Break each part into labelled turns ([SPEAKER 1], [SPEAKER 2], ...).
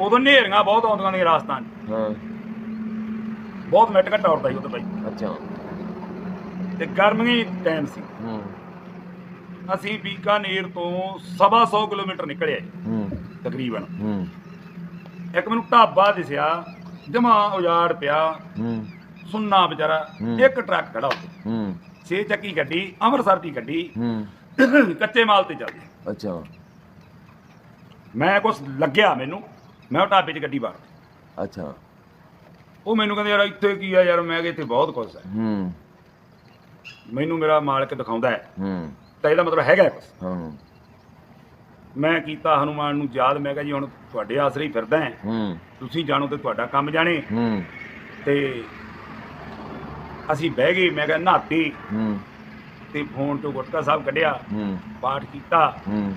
[SPEAKER 1] ਉਦੋਂ ਨੇਰੀਆਂ ਬਹੁਤ ਆਉਂਦੀਆਂ ਨੇ ਰਾਜਸਥਾਨ 'ਚ।
[SPEAKER 2] ਹਾਂ।
[SPEAKER 1] ਬਹੁਤ ਮਿੱਟ ਘੱਟਾ ਉੜਦਾ ਸੀ ਉਦੋਂ ਬਾਈ।
[SPEAKER 2] ਅੱਛਾ।
[SPEAKER 1] ਤੇ ਗਰਮੀ ਟਾਈਮ ਸੀ।
[SPEAKER 2] ਹੂੰ।
[SPEAKER 1] ਅਸੀਂ ਬੀਕਾਨੇਰ ਤੋਂ ਸਵਾ ਸੌ ਕਿਲੋਮੀਟਰ ਨਿਕਲਿਆ
[SPEAKER 2] ਹੂੰ।
[SPEAKER 1] ਤਕਰੀਬਨ।
[SPEAKER 2] ਹੂੰ।
[SPEAKER 1] ਇੱਕ ਮੈਨੂੰ ਢਾਬਾ ਦਿਸਿਆ ਜਮਾ ਉਜਾੜ ਪਿਆ।
[SPEAKER 2] ਹੂੰ।
[SPEAKER 1] ਸੁੰਨਾ ਵਿਚਾਰਾ। ਇੱਕ ਟਰੱਕ ਖੜਾ ਉੱਤੇ
[SPEAKER 2] ਹੂੰ।
[SPEAKER 1] ਛੇ ਚੱਕੀ ਗੱਡੀ ਅੰਮ੍ਰਿਤਸਰ ਦੀ ਗੱਡੀ।
[SPEAKER 2] ਹੂੰ।
[SPEAKER 1] ਕੱਚੇ ਮਾਲ ਤੇ ਚੱਲਦੀ।
[SPEAKER 2] ਅੱਛਾ।
[SPEAKER 1] ਮੈਂ ਕੁਛ ਲੱਗਿਆ ਮੈਨੂੰ। ਮੈਂ ਉਹ ਢਾਬੇ 'ਚ ਗੱਡੀ ਬਾੜ
[SPEAKER 2] ਅੱਛਾ।
[SPEAKER 1] ਉਹ ਮੈਨੂੰ ਕਹਿੰਦੇ ਯਾਰ ਇੱਥੇ ਕੀ ਆ ਯਾਰ? ਮੈਂ ਕਿਹਾ ਇੱਥੇ ਬਹੁਤ ਕੁਛ ਹੈ।
[SPEAKER 2] ਹੂੰ।
[SPEAKER 1] ਮੈਨੂੰ ਮੇਰਾ ਮਾਲਕ ਦਿਖਾਉਂਦਾ ਹੈ।
[SPEAKER 2] ਹੂੰ।
[SPEAKER 1] ਤਾਂ ਇਹਦਾ ਮਤਲਬ ਹੈਗਾ ਕੁਛ।
[SPEAKER 2] ਹਾਂ।
[SPEAKER 1] ਮੈਂ ਕੀਤਾ ਹਨੂਮਾਨ ਨੂੰ ਯਾਦ। ਮੈਂ ਕਿਹਾ ਜੀ ਹੁਣ ਤੁਹਾਡੇ ਆਸਰੇ ਹੀ ਫਿਰਦਾ ਹਾਂ।
[SPEAKER 2] ਹੂੰ।
[SPEAKER 1] ਤੁਸੀਂ ਜਾਣੋ ਤੇ ਤੁਹਾਡਾ ਕੰਮ ਜਾਣੇ।
[SPEAKER 2] ਹੂੰ।
[SPEAKER 1] ਤੇ ਅਸੀਂ ਬਹਿ ਗਏ। ਮੈਂ ਕਿਹਾ ਨਹਾਤੇ।
[SPEAKER 2] ਹੂੰ।
[SPEAKER 1] ਤੇ ਫੋਨ ਤੋਂ ਗੁਟਕਾ ਸਾਹਿਬ ਕੱਢਿਆ।
[SPEAKER 2] ਹੂੰ।
[SPEAKER 1] ਪਾਠ ਕੀਤਾ।
[SPEAKER 2] ਹੂੰ।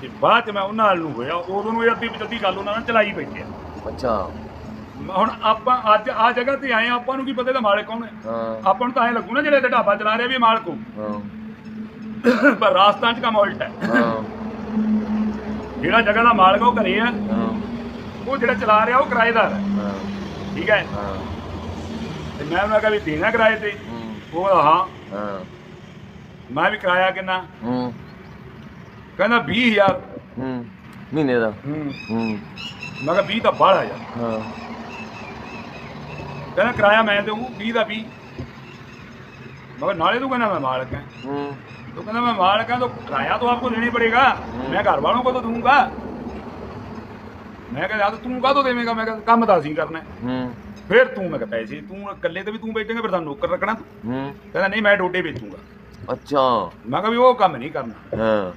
[SPEAKER 1] ਤੇ ਬਾਅਦ ਚ ਮੈਂ ਉਹਨਾਂ ਨਾਲ ਨੂੰ ਹੋਇਆ ਉਦੋਂ ਨੂੰ ਇਹ ਅੱਧੀ ਪਚੱਧੀ ਗੱਲ ਉਹਨਾਂ ਨਾਲ ਚਲਾਈ ਬੈਠੇ ਆ।
[SPEAKER 2] ਅੱਛਾ।
[SPEAKER 1] ਹੁਣ ਆਪਾਂ ਅੱਜ ਆ ਜਗ੍ਹਾ ਤੇ ਆਏ ਆ ਆਪਾਂ ਨੂੰ ਕੀ ਪਤਾ ਇਹਦਾ ਮਾਲਕ ਕੌਣ ਹੈ?
[SPEAKER 2] ਹਾਂ।
[SPEAKER 1] ਆਪਾਂ ਨੂੰ ਤਾਂ ਐ ਲੱਗੂ ਨਾ ਜਿਹੜੇ ਤੇ ਢਾਬਾ ਚਲਾ ਰਿਹਾ ਵੀ ਇਹ ਮਾਲਕ ਹੋ।
[SPEAKER 2] ਹਾਂ।
[SPEAKER 1] ਪਰ ਰਾਜਸਥਾਨ ਚ ਕੰਮ ਉਲਟ ਹੈ।
[SPEAKER 2] ਹਾਂ।
[SPEAKER 1] ਜਿਹੜਾ ਜਗ੍ਹਾ ਦਾ ਮਾਲਕ ਆ ਉਹ ਘਰੇ ਆ।
[SPEAKER 2] ਹਾਂ।
[SPEAKER 1] ਉਹ ਜਿਹੜਾ ਚਲਾ ਰਿਹਾ ਉਹ ਕਿਰਾਏਦਾਰ ਹੈ।
[SPEAKER 2] ਹਾਂ।
[SPEAKER 1] ਠੀਕ ਹੈ?
[SPEAKER 2] ਹਾਂ।
[SPEAKER 1] ਤੇ ਮੈਂ ਉਹਨਾਂ ਕਿਹਾ ਵੀ ਦੇਣਾ ਕਿਰਾਏ ਤੇ।
[SPEAKER 2] ਹੂੰ।
[SPEAKER 1] ਉਹ ਕਹਿੰਦਾ ਹਾਂ।
[SPEAKER 2] ਹਾਂ।
[SPEAKER 1] ਮੈਂ ਵੀ ਕਿਰਾਇਆ ਕਿੰਨਾ?
[SPEAKER 2] ਹੂੰ।
[SPEAKER 1] ਕਹਿੰਦਾ 20000
[SPEAKER 2] ਹੂੰ ਮਹੀਨੇ ਦਾ
[SPEAKER 1] ਹੂੰ
[SPEAKER 2] ਹੂੰ
[SPEAKER 1] ਮੈਂ ਕਿਹਾ 20 ਤਾਂ ਬਾਹਲਾ ਯਾਰ
[SPEAKER 2] ਹਾਂ
[SPEAKER 1] ਕਹਿੰਦਾ ਕਿਰਾਇਆ ਮੈਂ ਦੇਉਂ 20 ਦਾ 20 मैं कहा, नाले तू कहना मैं मालिक है
[SPEAKER 2] ਹੂੰ
[SPEAKER 1] तो कहना मैं मालिक है तो किराया तो आपको देना ही पड़ेगा मैं घर वालों को तो दूंगा मैं कहा यार तू का तो देवेगा मैं कहा काम तो ਅਸੀਂ ਕਰਨਾ ਹੈ।
[SPEAKER 2] ਹੂੰ
[SPEAKER 1] ਫਿਰ ਤੂੰ ਮੈਂ ਕਿਹਾ ਪੈਸੇ ਤੂੰ ਇਕੱਲੇ ਤੇ ਵੀ ਤੂੰ ਬੈਠੇਗਾ ਫਿਰ ਸਾਨੂੰ ਨੌਕਰ ਰੱਖਣਾ ਤੂੰ
[SPEAKER 2] ਹੂੰ
[SPEAKER 1] ਕਹਿੰਦਾ ਨਹੀਂ ਮੈਂ ਡੋਡੇ ਵੇਚੂਗਾ
[SPEAKER 2] ਅੱਛਾ
[SPEAKER 1] ਮੈਂ ਕਿਹਾ ਵੀ ਉਹ ਕੰਮ ਨਹੀਂ ਕਰਨਾ
[SPEAKER 2] ਹਾਂ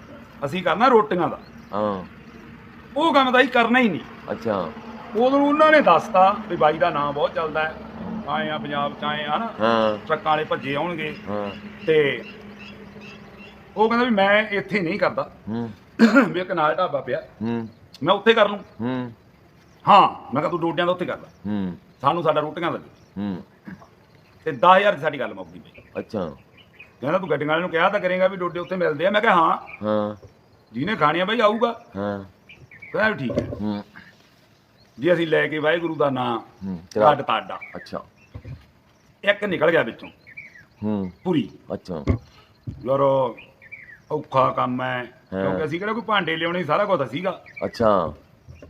[SPEAKER 1] ਅਸੀਂ ਕਰਨਾ ਰੋਟੀਆਂ ਦਾ।
[SPEAKER 2] ਹਾਂ।
[SPEAKER 1] ਉਹ ਕੰਮ ਤਾਂ ਅਸੀਂ ਕਰਨਾ ਹੀ ਨਹੀਂ।
[SPEAKER 2] ਅੱਛਾ।
[SPEAKER 1] ਉਦੋਂ ਉਹਨਾਂ ਨੇ ਦੱਸਤਾ ਵੀ ਬਾਈ ਦਾ ਨਾਮ ਬਹੁਤ ਚੱਲਦਾ ਹੈ। ਆਏ ਆ ਪੰਜਾਬ ਚ ਆਏ ਆ ਹਨਾ
[SPEAKER 2] ਹਾਂ।
[SPEAKER 1] ਟਰੱਕਾਂ ਵਾਲੇ ਭੱਜੇ ਆਉਣਗੇ।
[SPEAKER 2] ਹਾਂ।
[SPEAKER 1] ਤੇ ਉਹ ਕਹਿੰਦਾ ਵੀ ਮੈਂ ਇੱਥੇ ਨਹੀਂ ਕਰਦਾ।
[SPEAKER 2] ਹੂੰ।
[SPEAKER 1] ਵੀ ਇੱਕ ਨਾਲ ਢਾਬਾ ਪਿਆ।
[SPEAKER 2] ਹੂੰ।
[SPEAKER 1] ਮੈਂ ਉੱਥੇ ਕਰ ਲੂੰ
[SPEAKER 2] ਹੂੰ।
[SPEAKER 1] ਹਾਂ ਮੈਂ ਕਿਹਾ ਤੂੰ ਡੋਡਿਆਂ ਦਾ ਉੱਥੇ ਕਰ ਲੈ।
[SPEAKER 2] ਹੂੰ।
[SPEAKER 1] ਸਾਨੂੰ ਸਾਡਾ ਰੋਟੀਆਂ ਦਾ ਦੇ।
[SPEAKER 2] ਹੂੰ।
[SPEAKER 1] ਤੇ 10000 ਦੀ ਸਾਡੀ ਗੱਲ ਮੁੱਕ ਗਈ ਬਈ।
[SPEAKER 2] ਅੱਛਾ।
[SPEAKER 1] ਕਹਿੰਦਾ ਤੂੰ ਗੱਡੀਆਂ ਵਾਲੇ ਨੂੰ ਕਿਹਾ ਤਾਂ ਕਰੇਗਾ ਵੀ ਡੋਡੇ ਉੱਥੇ ਮਿਲਦੇ ਆ। ਮੈਂ ਕਿਹਾ ਹਾਂ।
[SPEAKER 2] ਹਾਂ।
[SPEAKER 1] ਜਿਹਨੇ ਖਾਣੀਆਂ ਬਈ ਆਊਗਾ।
[SPEAKER 2] ਹਾਂ।
[SPEAKER 1] ਕਹਿੰਦਾ ਵੀ ਠੀਕ ਹੈ।
[SPEAKER 2] ਹੂੰ।
[SPEAKER 1] ਜੀ ਅਸੀਂ ਲੈ ਕੇ ਵਾਹਿਗੁਰੂ ਦਾ ਨਾਮ
[SPEAKER 2] ਹੂੰ
[SPEAKER 1] ਤਾਡਾ
[SPEAKER 2] ਅੱਛਾ।
[SPEAKER 1] ਇੱਕ ਨਿਕਲ ਗਿਆ ਵਿੱਚੋਂ।
[SPEAKER 2] ਹੂੰ।
[SPEAKER 1] ਪੂਰੀ।
[SPEAKER 2] ਅੱਛਾ।
[SPEAKER 1] ਯਾਰ ਔਖਾ ਕੰਮ ਹੈ। ਕਿਉਂਕਿ ਅਸੀਂ ਕਿਹੜਾ ਕੋਈ ਭਾਂਡੇ ਲਿਆਉਣੇ ਸਾਰਾ ਕੁਝ ਤਾਂ ਸੀਗਾ।
[SPEAKER 2] ਅੱਛਾ।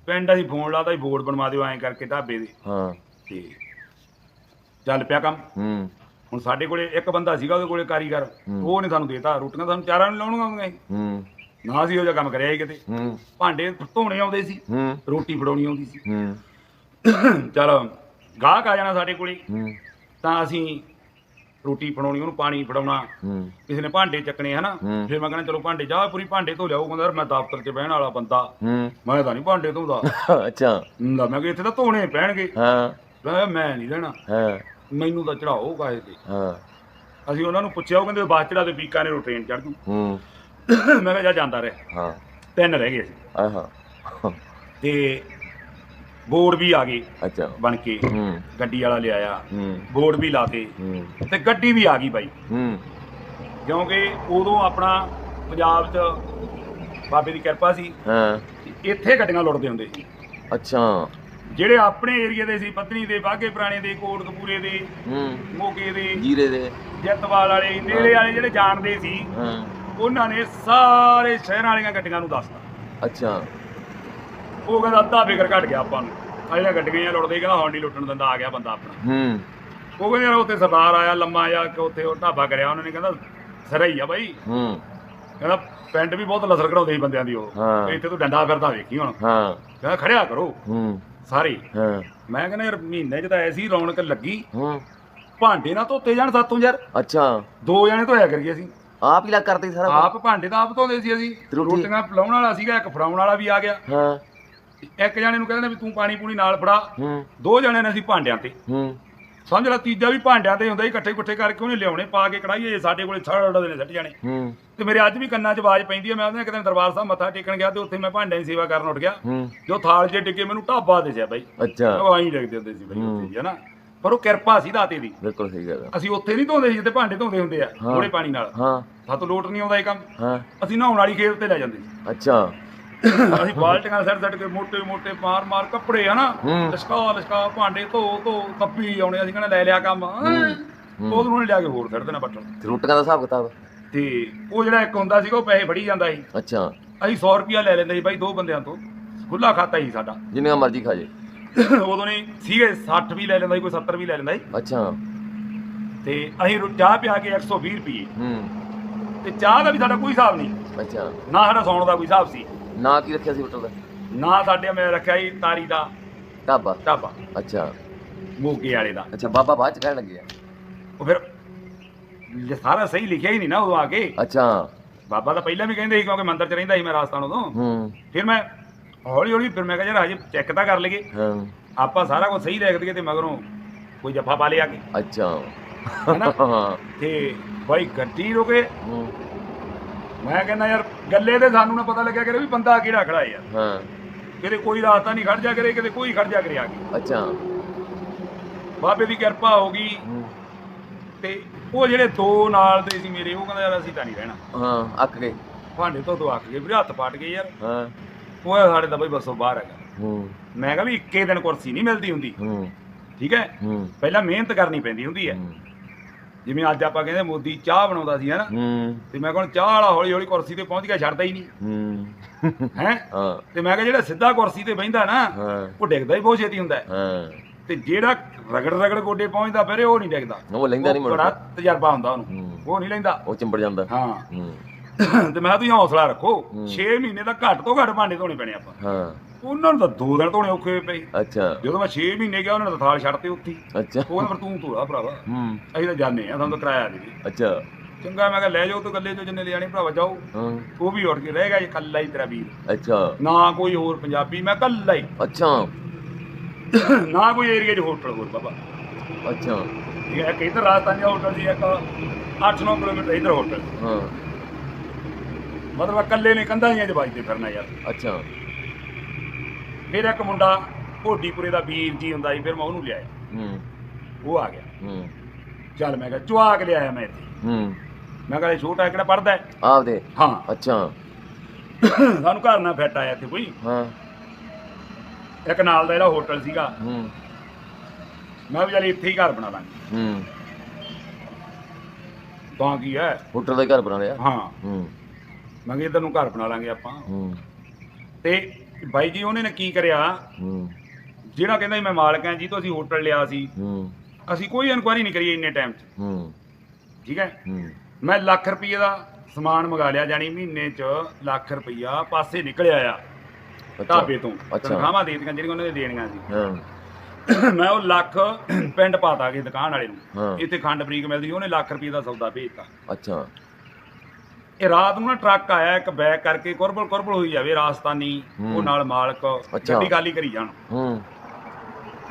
[SPEAKER 1] ਪਿੰਡ ਅਸੀਂ ਫੋਨ ਲਾਤਾ ਸੀ ਬੋਰਡ ਬਣਵਾ ਦਿਓ ਐਂ ਕਰਕੇ ਢਾਬੇ ਦੇ।
[SPEAKER 2] ਹਾਂ।
[SPEAKER 1] ਤੇ ਚੱਲ ਪਿਆ ਕੰਮ।
[SPEAKER 2] ਹੂੰ।
[SPEAKER 1] ਹੁਣ ਸਾਡੇ ਕੋਲੇ ਇੱਕ ਬੰਦਾ ਸੀਗਾ ਉਹਦੇ ਕੋਲੇ ਕਾਰੀਗਰ। ਉਹ ਨੇ ਸਾਨੂੰ ਦੇਤਾ। ਰੋਟੀਆਂ ਸਾਨੂੰ ਚਾਰਾਂ ਨੂੰ ਲਾਉਣੀਆਂ ਆਉਂਦੀਆਂ ਸੀ।
[SPEAKER 2] ਹੂੰ।
[SPEAKER 1] ਨਾ ਸੀ ਉਹ ਜਿਹਾ ਕੰਮ ਕਰਿਆ ਹੀ ਕਿਤੇ।
[SPEAKER 2] ਹੂੰ।
[SPEAKER 1] ਭਾਂਡੇ ਧੋਣੇ ਆਉਂਦੇ ਸੀ।
[SPEAKER 2] ਹੂੰ।
[SPEAKER 1] ਰੋਟੀ ਫੜਾਉਣੀ ਆਉਂਦੀ ਸੀ।
[SPEAKER 2] ਹੂੰ।
[SPEAKER 1] ਚਲ ਗਾਹਕ ਆ ਜਾਣਾ ਸਾਡੇ ਕੋਲੇ।
[SPEAKER 2] ਹੂੰ।
[SPEAKER 1] ਤਾਂ ਅਸੀਂ ਰੋਟੀ ਫੜਾਉਣੀ ਉਹਨੂੰ ਪਾਣੀ ਫੜਾਉਣਾ। ਕਿਸੇ ਨੇ ਭਾਂਡੇ ਚੱਕਣੇ ਹਨਾ। ਫਿਰ ਮੈਂ ਕਹਿੰਦਾ ਚਲੋ ਭਾਂਡੇ ਜਾ ਪੂਰੀ ਭਾਂਡੇ ਧੋ ਲਿਆਓ। ਕਹਿੰਦਾ ਯਾਰ ਮੈਂ ਦਫ਼ਤਰ 'ਚ ਬਹਿਣ ਵਾਲਾ ਬੰਦਾ। ਮੈਂ ਤਾਂ ਨਹੀਂ ਭਾਂਡੇ ਧੋਦਾ।
[SPEAKER 2] ਅੱਛਾ।
[SPEAKER 1] ਹੁੰਦਾ ਮੈਂ ਕਿ ਇੱਥੇ ਤਾਂ ਧੋਣੇ ਪੈਣਗੇ।
[SPEAKER 2] ਹਾਂ।
[SPEAKER 1] ਮੈਂ ਮੈਂ ਨਹੀਂ ਲੈਣਾ
[SPEAKER 2] ਹਾਂ।
[SPEAKER 1] ਮੈਨੂੰ ਤਾਂ ਚੜਾਓ ਕਾਹੇ ਤੇ?
[SPEAKER 2] ਹਾਂ।
[SPEAKER 1] ਅਸੀਂ ਉਹਨਾਂ ਨੂੰ ਪੁੱਛਿਆ ਉਹ ਕਹਿੰਦੇ ਬਾਅਦ ਚੜਾ ਦੇ ਬੀਕਾ ਨੇ ਟ੍ਰੇਨ ਚੜ ਜੂ।
[SPEAKER 2] ਹੂੰ।
[SPEAKER 1] ਮੈਂ ਕਿਹਾ ਜਾ ਜਾਂਦਾ ਰਿਹਾ।
[SPEAKER 2] ਹਾਂ।
[SPEAKER 1] ਤਿੰਨ ਰਹਿ ਗਏ ਸੀ
[SPEAKER 2] ਆਹਾ
[SPEAKER 1] ਤੇ ਬੋਰਡ ਵੀ ਆ ਗਏ
[SPEAKER 2] ਅੱਛਾ।
[SPEAKER 1] ਬਣ ਕੇ।
[SPEAKER 2] ਹੂੰ।
[SPEAKER 1] ਗੱਡੀ ਵਾਲਾ ਲਿਆਇਆ।
[SPEAKER 2] ਹੂੰ।
[SPEAKER 1] ਬੋਰਡ ਵੀ ਲਾਤੇ।
[SPEAKER 2] ਹੂੰ।
[SPEAKER 1] ਤੇ ਗੱਡੀ ਵੀ ਆ ਗਈ ਬਾਈ।
[SPEAKER 2] ਹੂੰ।
[SPEAKER 1] ਕਿਉਂਕਿ ਉਦੋਂ ਆਪਣਾ ਪੰਜਾਬ 'ਚ ਬਾਬੇ ਦੀ ਕਿਰਪਾ ਸੀ।
[SPEAKER 2] ਹਾਂ।
[SPEAKER 1] ਇੱਥੇ ਗੱਡੀਆਂ ਲੁੱਟਦੇ ਹੁੰਦੇ ਸੀ।
[SPEAKER 2] ਅੱਛਾ।
[SPEAKER 1] ਜਿਹੜੇ ਆਪਣੇ ਏਰੀਆ ਦੇ ਸੀ ਪਤਨੀ ਦੇ ਬਾਗੇ ਪੁਰਾਣੇ ਦੇ ਕੋਟਕਪੂਰੇ ਦੇ
[SPEAKER 2] ਹੂੰ।
[SPEAKER 1] ਮੋਗੇ ਦੇ
[SPEAKER 2] ਜੀਰੇ ਦੇ।
[SPEAKER 1] ਜੱਤਵਾਲ ਵਾਲੇ ਨੇੜੇ ਵਾਲੇ ਜਿਹੜੇ ਜਾਣਦੇ ਸੀ।
[SPEAKER 2] ਹਾਂ।
[SPEAKER 1] ਉਹਨਾਂ ਨੇ ਸਾਰੇ ਸ਼ਹਿਰਾਂ ਵਾਲੀਆਂ ਗੱਡੀਆਂ ਨੂੰ ਦੱਸਤਾ।
[SPEAKER 2] ਅੱਛਾ।
[SPEAKER 1] ਉਹ ਕਹਿੰਦਾ ਅੱਧਾ ਫਿਕਰ ਘਟ ਗਿਆ ਆਪਾਂ ਨੂੰ। ਆ ਜਿਹੜੀਆਂ ਗੱਡੀਆਂ ਲੁੱਟਦੇ ਕਹਿੰਦਾ ਹੁਣ ਨਹੀਂ ਲੁੱਟਣ ਦਿੰਦਾ ਆ ਗਿਆ ਬੰਦਾ ਆਪਣਾ।
[SPEAKER 2] ਹੂੰ।
[SPEAKER 1] ਉਹ ਕਹਿੰਦੇ ਯਾਰ ਉੱਥੇ ਸਰਦਾਰ ਆਇਆ ਲੰਮਾ ਜਿਹਾ ਕਿ ਉੱਥੇ ਉਹ ਢਾਬਾ ਕਰਿਆ ਉਹਨਾਂ ਨੇ ਕਹਿੰਦਾ ਸਿਰਾ ਹੀ ਆ ਬਾਈ।
[SPEAKER 2] ਹੂੰ।
[SPEAKER 1] ਕਹਿੰਦਾ ਪਿੰਡ ਵੀ ਬਹੁਤ ਲਸਰ ਕਢਾਉਂਦੇ ਸੀ ਬੰਦਿਆਂ ਦੀ ਉਹ।
[SPEAKER 2] ਹਾਂ।
[SPEAKER 1] ਇੱਥੇ ਤੂੰ ਡੰਡਾ ਫਿਰਦਾ ਵੇਖੀ ਹੁਣ।
[SPEAKER 2] ਹਾਂ।
[SPEAKER 1] ਕਹਿੰਦਾ ਖੜਿਆ ਕਰੋ।
[SPEAKER 2] ਹੂੰ।
[SPEAKER 1] ਸਾਰੇ।
[SPEAKER 2] ਹਾਂ।
[SPEAKER 1] ਮੈਂ ਕਹਿੰਦਾ ਯਾਰ ਮਹੀਨੇ 'ਚ ਤਾਂ ਐਸੀ ਰੌਣਕ ਲੱਗੀ।
[SPEAKER 2] ਹੂੰ।
[SPEAKER 1] ਭਾਂਡੇ ਨਾ ਧੋਤੇ ਜਾਣ ਸਾਤੋਂ ਯਾਰ।
[SPEAKER 2] ਅੱਛਾ।
[SPEAKER 1] ਦੋ ਜਣੇ ਧੋਇਆ ਕਰੀਏ ਅਸੀਂ।
[SPEAKER 2] ਆਪ ਹੀ ਲੱਗ ਕਰਦੇ ਸੀ ਸਾਰਾ?
[SPEAKER 1] ਆਪ ਭਾਂਡੇ ਤਾਂ ਆਪ ਧੋਂਦੇ ਸੀ ਅਸੀਂ।
[SPEAKER 2] ਰੋਟੀ?
[SPEAKER 1] ਰੋਟੀਆਂ ਫਲਾਉਣ ਵਾਲਾ ਸੀਗਾ ਇੱਕ ਫੜਾਉਣ ਵਾਲਾ ਵੀ ਆ ਗਿਆ।
[SPEAKER 2] ਹਾਂ।
[SPEAKER 1] ਇੱਕ ਜਣੇ ਨੂੰ ਕਹਿੰਦੇ ਵੀ ਤੂੰ ਪਾਣੀ ਪੂਣੀ ਨਾਲ ਫੜਾ।
[SPEAKER 2] ਹੂੰ।
[SPEAKER 1] ਦੋ ਜਣੇ ਨੇ ਅਸੀਂ ਭਾਂਡਿਆਂ ਤੇ।
[SPEAKER 2] ਹੂੰ।
[SPEAKER 1] ਸਮਝ ਲੈ ਤੀਜਾ ਵੀ ਭਾਂਡਿਆਂ ਤੇ ਹੁੰਦਾ ਸੀ ਇਕੱਠੇ ਇਕੱਠੇ ਕਰਕੇ ਉਹਨੇ ਲਿਆਉਣੇ ਪਾ ਕੇ ਕੜਾਈਏ ਸਾਡੇ ਕੋਲੇ ਛੜ ਦੇ ਨੇ ਸੱਟ ਜਾਣੇ।
[SPEAKER 2] ਹੂੰ।
[SPEAKER 1] ਤੇ ਮੇਰੇ ਅੱਜ ਵੀ ਕੰਨਾਂ 'ਚ ਆਵਾਜ਼ ਪੈਂਦੀ ਹੈ ਮੈਂ ਉਹਦੇ ਕਿਤੇ ਦਰਬਾਰ ਸਾਹਿਬ ਮੱਥਾ ਟੇਕਣ ਗਿਆ ਤੇ ਉੱਥੇ ਮੈਂ ਭਾਂਡਿਆਂ ਦੀ ਸੇਵਾ ਕਰਨ ਉੱਠ ਗਿਆ।
[SPEAKER 2] ਹੂੰ।
[SPEAKER 1] ਜੋ ਥਾਲ ਜੇ ਡਿੱਗੇ ਮੈਨੂੰ ਢਾਬਾ ਦਿਸਿਆ ਬਾਈ।
[SPEAKER 2] ਅੱਛਾ।
[SPEAKER 1] ਉਹ ਆਈ ਡਿੱਗਦੇ ਹੁੰਦੇ ਸੀ ਬਾਈ ਉੱਥੇ ਜੀ ਹਨਾ? ਪਰ ਉਹ ਕਿਰਪਾ ਸੀ ਦਾਤੇ ਦੀ।
[SPEAKER 2] ਬਿਲਕੁਲ ਸਹੀ ਗੱਲ ਆ।
[SPEAKER 1] ਅਸੀਂ ਉੱਥੇ ਨਹੀਂ ਧੋਂਦੇ ਸੀ ਜਿੱਥੇ ਭਾਂਡੇ ਧੋਂਦੇ ਹੁੰਦੇ ਆ ਥੋੜੇ ਪਾਣੀ ਨਾਲ।
[SPEAKER 2] ਹਾਂ।
[SPEAKER 1] ਸਾਤੋਂ ਲੋਟ ਨਹੀਂ ਆਉਂਦਾ ਇਹ ਕੰਮ।
[SPEAKER 2] ਹਾਂ।
[SPEAKER 1] ਅਸੀਂ ਨਹਾਉਣ ਵਾਲੀ ਖੇਤ ਤੇ ਲੈ ਜਾਂਦੇ ਸੀ।
[SPEAKER 2] ਅੱਛਾ।
[SPEAKER 1] ਅਸੀਂ ਬਾਲਟੀਆਂ ਸੜ ਸੜ ਕੇ ਮੋਟੇ ਮੋਟੇ ਮਾਰ ਮਾਰ ਕੱਪੜੇ ਹਨਾ?
[SPEAKER 2] ਹੂੰ।
[SPEAKER 1] ਲਸ਼ਕਾ ਲਸ਼ਕਾ ਭਾਂਡੇ ਧੋ ਧੋ ਕੱਪੀ ਆਉਣੇ ਅਸੀਂ ਕਹਿੰਦੇ ਲੈ ਲਿਆ ਕੰਮ। ਉਹ ਨੂੰ ਲਿਆ ਕੇ ਹੋਰ ਸੜ ਦੇਣਾ ਬੱਟਲ।
[SPEAKER 2] ਤੇ ਰੋਟੀਆਂ ਦਾ ਹਿਸਾਬ ਕਿਤਾਬ?
[SPEAKER 1] ਤੇ ਉਹ ਜਿਹੜਾ ਇੱਕ ਹੁੰਦਾ ਸੀਗਾ ਉਹ ਪੈਸੇ ਫੜੀ ਜਾਂਦਾ ਸੀ।
[SPEAKER 2] ਅੱਛਾ।
[SPEAKER 1] ਅਸੀਂ 100 ਰੁਪਿਆ ਲੈ ਲੈਂਦੇ ਸੀ ਬਾਈ ਦੋ ਬੰਦਿਆਂ ਤੋਂ। ਖੁੱਲਾ ਖਾਤਾ ਸੀ ਸਾਡਾ।
[SPEAKER 2] ਜਿੰਨਾ ਮਰਜ਼ੀ ਖਾ ਜੇ।
[SPEAKER 1] ਉਦੋਂ ਨਹੀਂ ਸੀਗੇ 60 ਵੀ ਲੈ ਲੈਂਦਾ ਸੀ ਕੋਈ 70 ਵੀ ਲੈ ਲੈਂਦਾ ਸੀ।
[SPEAKER 2] ਅੱਛਾ।
[SPEAKER 1] ਤੇ ਅਸੀਂ ਰੋ- ਚਾਹ ਪਿਆ ਕੇ 120 ਰੁਪਏ
[SPEAKER 2] ਹੂੰ।
[SPEAKER 1] ਤੇ ਚਾਹ ਦਾ ਵੀ ਸਾਡਾ ਕੋਈ ਹਿਸਾਬ ਨਹੀਂ।
[SPEAKER 2] ਅੱਛਾ।
[SPEAKER 1] ਨਾ ਸਾਡਾ ਸੌਣ ਦਾ ਕੋਈ ਹਿਸਾਬ ਸੀ।
[SPEAKER 2] ਨਾਂ ਕੀ ਰੱਖਿਆ ਸੀ ਹੋਟਲ ਦਾ?
[SPEAKER 1] ਨਾ ਸਾਡੇ ਮੈਂ ਰੱਖਿਆ ਸੀ ਤਾਰੀ ਦਾ
[SPEAKER 2] ਢਾਬਾ।
[SPEAKER 1] ਢਾਬਾ।
[SPEAKER 2] ਅੱਛਾ।
[SPEAKER 1] ਮੋਗੇ ਵਾਲੇ ਦਾ।
[SPEAKER 2] ਅੱਛਾ ਬਾਬਾ ਬਾਅਦ ਚ ਕਹਿਣ ਲੱਗੇ ਆ।
[SPEAKER 1] ਉਹ ਫਿਰ ਜੇ ਸਾਰਾ ਸਹੀ ਲਿਖਿਆ ਹੀ ਨਹੀਂ ਨਾ ਉਦੋਂ ਆ ਕੇ।
[SPEAKER 2] ਅੱਛਾ।
[SPEAKER 1] ਬਾਬਾ ਤਾਂ ਪਹਿਲਾਂ ਵੀ ਕਹਿੰਦੇ ਸੀ ਕਿਉਂਕਿ ਮੰਦਰ 'ਚ ਰਹਿੰਦਾ ਸੀ ਮੈਂ ਰਾਜਸਥਾਨ ਉਦੋਂ।
[SPEAKER 2] ਹੂੰ।
[SPEAKER 1] ਫਿਰ ਮੈਂ ਹੌਲੀ ਹੌਲੀ ਫਿਰ ਮੈਂ ਕਿਹਾ ਯਾਰ ਹਜੇ ਚੈੱਕ ਤਾਂ ਕਰ ਲਈਏ।
[SPEAKER 2] ਹਾਂ।
[SPEAKER 1] ਆਪਾਂ ਸਾਰਾ ਕੁਝ ਸਹੀ ਲਿਖ ਦਈਏ ਤੇ ਮਗਰੋਂ ਕੋਈ ਜੱਫਾ ਪਾ ਲਿਆ ਕੇ।
[SPEAKER 2] ਅੱਛਾ।
[SPEAKER 1] ਹੈਨਾ? ਤੇ ਬਾਈ ਗੱਡੀ ਰੁਕੇ। ਮੈਂ ਕਹਿੰਦਾ ਯਾਰ ਗੱਲੇ ਤੇ ਸਾਨੂੰ ਨਾ ਪਤਾ ਲੱਗਿਆ ਕਰੇ ਵੀ ਬੰਦਾ ਕਿਹੜਾ ਖੜਾ ਯਾਰ।
[SPEAKER 2] ਹਾਂ।
[SPEAKER 1] ਕਿਤੇ ਕੋਈ ਰਾਸਤਾ ਨਹੀਂ ਖੜ ਜਾ ਕਰੇ ਕਿਤੇ ਕੋਈ ਖੜ ਜਾ ਕਰੇ ਆ ਕੇ।
[SPEAKER 2] ਅੱਛਾ।
[SPEAKER 1] ਬਾਬੇ ਦੀ ਕਿਰਪਾ ਹੋ ਗਈ। ਤੇ ਉਹ ਜਿਹੜੇ ਦੋ ਨਾਲ ਦੇ ਸੀ ਮੇਰੇ ਉਹ ਕਹਿੰਦਾ ਯਾਰ ਅਸੀਂ ਤਾਂ ਨਹੀਂ ਰਹਿਣਾ।
[SPEAKER 2] ਹਾਂ ਅੱਕ ਗਏ।
[SPEAKER 1] ਭਾਂਡੇ ਤੋਂ ਤੋਂ ਅੱਕ ਗਏ ਵੀਰੇ ਹੱਥ ਪਾਟ ਗਏ ਯਾਰ।
[SPEAKER 2] ਹਾਂ।
[SPEAKER 1] ਉਹ ਸਾਡੇ ਤਾਂ ਬਈ ਬੱਸੋਂ ਬਾਹਰ ਹੈਗਾ।
[SPEAKER 2] ਹੂੰ।
[SPEAKER 1] ਮੈਂ ਕਿਹਾ ਵੀ ਇੱਕੇ ਦਿਨ ਕੁਰਸੀ ਨਹੀਂ ਮਿਲਦੀ ਹੁੰਦੀ।
[SPEAKER 2] ਹੂੰ।
[SPEAKER 1] ਠੀਕ ਹੈ?
[SPEAKER 2] ਹੂੰ।
[SPEAKER 1] ਪਹਿਲਾਂ ਮਿਹਨਤ ਕਰਨੀ ਪੈਂਦੀ ਹੁੰਦੀ ਹੈ।
[SPEAKER 2] ਹੂੰ,
[SPEAKER 1] ਜਿਵੇਂ ਅੱਜ ਆਪਾਂ ਕਹਿੰਦੇ ਮੋਦੀ ਚਾਹ ਬਣਾਉਂਦਾ ਸੀ ਹਨਾ?
[SPEAKER 2] ਹੂੰ।
[SPEAKER 1] ਤੇ ਮੈਂ ਕਹਿੰਦਾ ਚਾਹ ਵਾਲਾ ਹੌਲੀ ਹੌਲੀ ਕੁਰਸੀ ਤੇ ਪਹੁੰਚ ਗਿਆ ਛੱਡਦਾ ਹੀ ਨਹੀਂ।
[SPEAKER 2] ਹੂੰ।
[SPEAKER 1] ਹੈ?
[SPEAKER 2] ਹਾਂ।
[SPEAKER 1] ਤੇ ਮੈਂ ਕਿਹਾ ਜਿਹੜਾ ਸਿੱਧਾ ਕੁਰਸੀ ਤੇ ਬਹਿੰਦਾ ਨਾ
[SPEAKER 2] ਹਾਂ।
[SPEAKER 1] ਉਹ ਡਿੱਗਦਾ ਹੀ ਬਹੁਤ ਛੇਤੀ ਹੁੰਦਾ ਹੈ।
[SPEAKER 2] ਹਾਂ।
[SPEAKER 1] ਤੇ ਜਿਹੜਾ ਰਗੜ ਰਗੜ ਗੋਡੇ ਪਹੁੰਚਦਾ ਫਿਰ ਉਹ ਨਹੀਂ ਡਿੱਗਦਾ।
[SPEAKER 2] ਉਹ ਲੈਂਦਾ ਨਹੀਂ ਮੁੜ
[SPEAKER 1] ਬੜਾ ਤਜਰਬਾ ਹੁੰਦਾ ਉਹਨੂੰ।
[SPEAKER 2] ਹੂੰ।
[SPEAKER 1] ਉਹ ਨਹੀਂ ਲੈਂਦਾ।
[SPEAKER 2] ਉਹ ਚਿੰਬੜ ਜਾਂਦਾ।
[SPEAKER 1] ਹਾਂ।
[SPEAKER 2] ਹੂੰ।
[SPEAKER 1] ਤੇ ਮੈਂ ਕਿਹਾ ਤੁਸੀਂ ਹੌਸਲਾ ਰੱਖੋ
[SPEAKER 2] ਹੂੰ।
[SPEAKER 1] 6 ਮਹੀਨੇ ਦਾ ਘੱਟ ਤੋਂ ਘੱਟ ਭਾਂਡੇ ਧੋਣੇ ਪੈਣੇ ਆਪਾਂ।
[SPEAKER 2] ਹਾਂ।
[SPEAKER 1] ਉਹਨਾਂ ਨੂੰ ਤਾਂ ਦੋ ਦਿਨ ਧੋਣੇ ਔਖੇ ਪਏ।
[SPEAKER 2] ਅੱਛਾ।
[SPEAKER 1] ਜਦੋਂ ਮੈਂ 6 ਮਹੀਨੇ ਗਿਆ ਉਹਨਾਂ ਨੇ ਥਾਲ ਛੱਡਤੇ ਉੱਥੇ।
[SPEAKER 2] ਅੱਛਾ।
[SPEAKER 1] ਉਹ ਫਿਰ ਤੂੰ ਧੋੜਾ ਭਰਾਵਾ।
[SPEAKER 2] ਹੂੰ।
[SPEAKER 1] ਅਸੀਂ ਤਾਂ ਜਾਣੇ ਆ ਸਾਨੂੰ ਤਾਂ ਕਿਰਾਇਆ ਦੇ ਦੇ
[SPEAKER 2] ਅੱਛਾ।
[SPEAKER 1] ਚੰਗਾ ਮੈਂ ਕਿਹਾ ਲੈ ਜਾਓ ਤੂੰ ਗੱਲੇ ਚੋਂ ਜਿੰਨੇ ਲੈ ਜਾਣੇ ਭਰਾਵਾ ਜਾਓ।
[SPEAKER 2] ਹਾਂ।
[SPEAKER 1] ਉਹ ਵੀ ਉੱਠ ਕੇ ਰਹਿ ਗਿਆ ਜੀ ਕੱਲਾ ਹੀ ਤੇਰਾ ਵੀਰ।
[SPEAKER 2] ਅੱਛਾ।
[SPEAKER 1] ਨਾ ਕੋਈ ਹੋਰ ਪੰਜਾਬੀ ਮੈਂ ਕੱਲਾ ਹੀ।
[SPEAKER 2] ਅੱਛਾ।
[SPEAKER 1] ਨਾ ਕੋਈ ਏਰੀਆ 'ਚ ਹੋਟਲ ਹੋਰ ਬਾਬਾ।
[SPEAKER 2] ਅੱਛਾ।
[SPEAKER 1] ਠੀਕ ਹੈ ਇੱਕ ਇੱਧਰ ਰਾਜਸਥਾਨ ਹੋਟਲ ਸੀ ਇੱਕ 8-9 ਕਿਲੋਮੀਟਰ ਇੱਧਰ ਹੋਟਲ
[SPEAKER 2] ਹਾਂ।
[SPEAKER 1] ਮਤਲਬ ਇਕੱਲੇ ਨੇ ਕੰਧਾਂ ਜੀਆਂ 'ਚ ਵੱਜਦੇ ਫਿਰਨਾ ਯਾਰ।
[SPEAKER 2] ਅੱਛਾ।
[SPEAKER 1] ਫਿਰ ਇੱਕ ਮੁੰਡਾ ਢੋਡੀਪੁਰੇ ਦਾ ਵੀਰ ਜੀ ਹੁੰਦਾ ਸੀ ਫਿਰ ਮੈਂ ਉਹਨੂੰ ਲਿਆਇਆ।
[SPEAKER 2] ਹੂੰ।
[SPEAKER 1] ਉਹ ਆ ਗਿਆ।
[SPEAKER 2] ਹੂੰ।
[SPEAKER 1] ਚੱਲ ਮੈਂ ਕਿਹਾ ਚੁਆਕ ਲਿਆਇਆ ਮੈਂ ਇੱਥੇ।
[SPEAKER 2] ਹੂੰ।
[SPEAKER 1] ਮੈਂ ਕਿਹਾ ਇਹ ਛੋਟਾ ਕਿਹੜਾ ਪੜਦਾ
[SPEAKER 2] ਆਪਦੇ?
[SPEAKER 1] ਹਾਂ।
[SPEAKER 2] ਅੱਛਾ।
[SPEAKER 1] ਸਾਨੂੰ ਘਰ ਨਾਲ ਫਿੱਟ ਆਇਆ ਇੱਥੇ ਕੋਈ।
[SPEAKER 2] ਹਾਂ।
[SPEAKER 1] ਇੱਕ ਨਾਲ ਦਾ ਜਿਹੜਾ ਹੋਟਲ ਸੀਗਾ।
[SPEAKER 2] ਹੂੰ।
[SPEAKER 1] ਮੈਂ ਵੀ ਚੱਲ ਇੱਥੇ ਹੀ ਘਰ ਬਣਾ ਲਾਂਗੇ
[SPEAKER 2] ਹੂੰ।
[SPEAKER 1] ਤਾਂ ਕੀ ਹੈ?
[SPEAKER 2] ਹੋਟਲ ਦਾ ਘਰ ਬਣਾ ਲਿਆ?
[SPEAKER 1] ਹਾਂ।
[SPEAKER 2] ਹੂੰ।
[SPEAKER 1] ਮੈਂ ਕਿਹਾ ਇੱਧਰ ਨੂੰ ਘਰ ਬਣਾ ਲਾਂਗੇ ਆਪਾਂ।
[SPEAKER 2] ਹੂੰ।
[SPEAKER 1] ਤੇ ਬਾਈ ਜੀ ਉਹਨੇ ਨੇ ਕੀ ਕਰਿਆ?
[SPEAKER 2] ਹੂੰ।
[SPEAKER 1] ਜਿਹੜਾ ਕਹਿੰਦਾ ਮੈਂ ਮਾਲਕ ਹਾਂ ਜੀ ਤੋਂ ਅਸੀਂ ਹੋਟਲ ਲਿਆ ਸੀ।
[SPEAKER 2] ਹੂੰ।
[SPEAKER 1] ਅਸੀਂ ਕੋਈ ਇਨਕੁਆਇਰੀ ਨਹੀਂ ਕਰੀ ਇੰਨੇ ਟਾਈਮ 'ਚ।
[SPEAKER 2] ਹੂੰ।
[SPEAKER 1] ਠੀਕ ਹੈ?
[SPEAKER 2] ਹੂੰ।
[SPEAKER 1] ਮੈਂ ਲੱਖ ਰੁਪਏ ਦਾ ਸਮਾਨ ਮੰਗਾ ਲਿਆ ਜਾਨੀ ਮਹੀਨੇ 'ਚ ਲੱਖ ਰੁਪਈਆ ਪਾਸੇ ਨਿਕਲਿਆ ਆ। ਢਾਬੇ ਤੋਂ। ਤਨਖਾਹਾਂ ਦੇ ਦਿੱਤੀਆਂ ਜਿਹੜੀਆਂ ਉਹਨਾਂ ਨੇ ਦੇਣੀਆਂ ਸੀ।
[SPEAKER 2] ਹਾਂ।
[SPEAKER 1] ਮੈਂ ਉਹ ਲੱਖ ਪਿੰਡ ਪਾਤਾ ਕੇ ਦੁਕਾਨ ਵਾਲੇ ਨੂੰ। ਇੱਥੇ ਖੰਡ ਬਰੀਕ ਮਿਲਦੀ ਉਹਨੇ ਲੱਖ ਰੁਪਏ ਦਾ ਸੌਦਾ ਭੇਜਤਾ।
[SPEAKER 2] ਅੱਛਾ।
[SPEAKER 1] ਇਹ ਰਾਤ ਨੂੰ ਨਾ ਟਰੱਕ ਆਇਆ ਇੱਕ ਬੈਕ ਕਰਕੇ ਕੁਰਬਲ ਕੁਰਬਲ ਹੋਈ ਜਾਵੇ ਰਾਜਸਥਾਨੀ। ਉਹ ਨਾਲ ਮਾਲਕ
[SPEAKER 2] ਅੱਛਾ।
[SPEAKER 1] ਗੱਡੀ ਖਾਲੀ ਕਰੀ ਜਾਣ।
[SPEAKER 2] ਹੂੰ।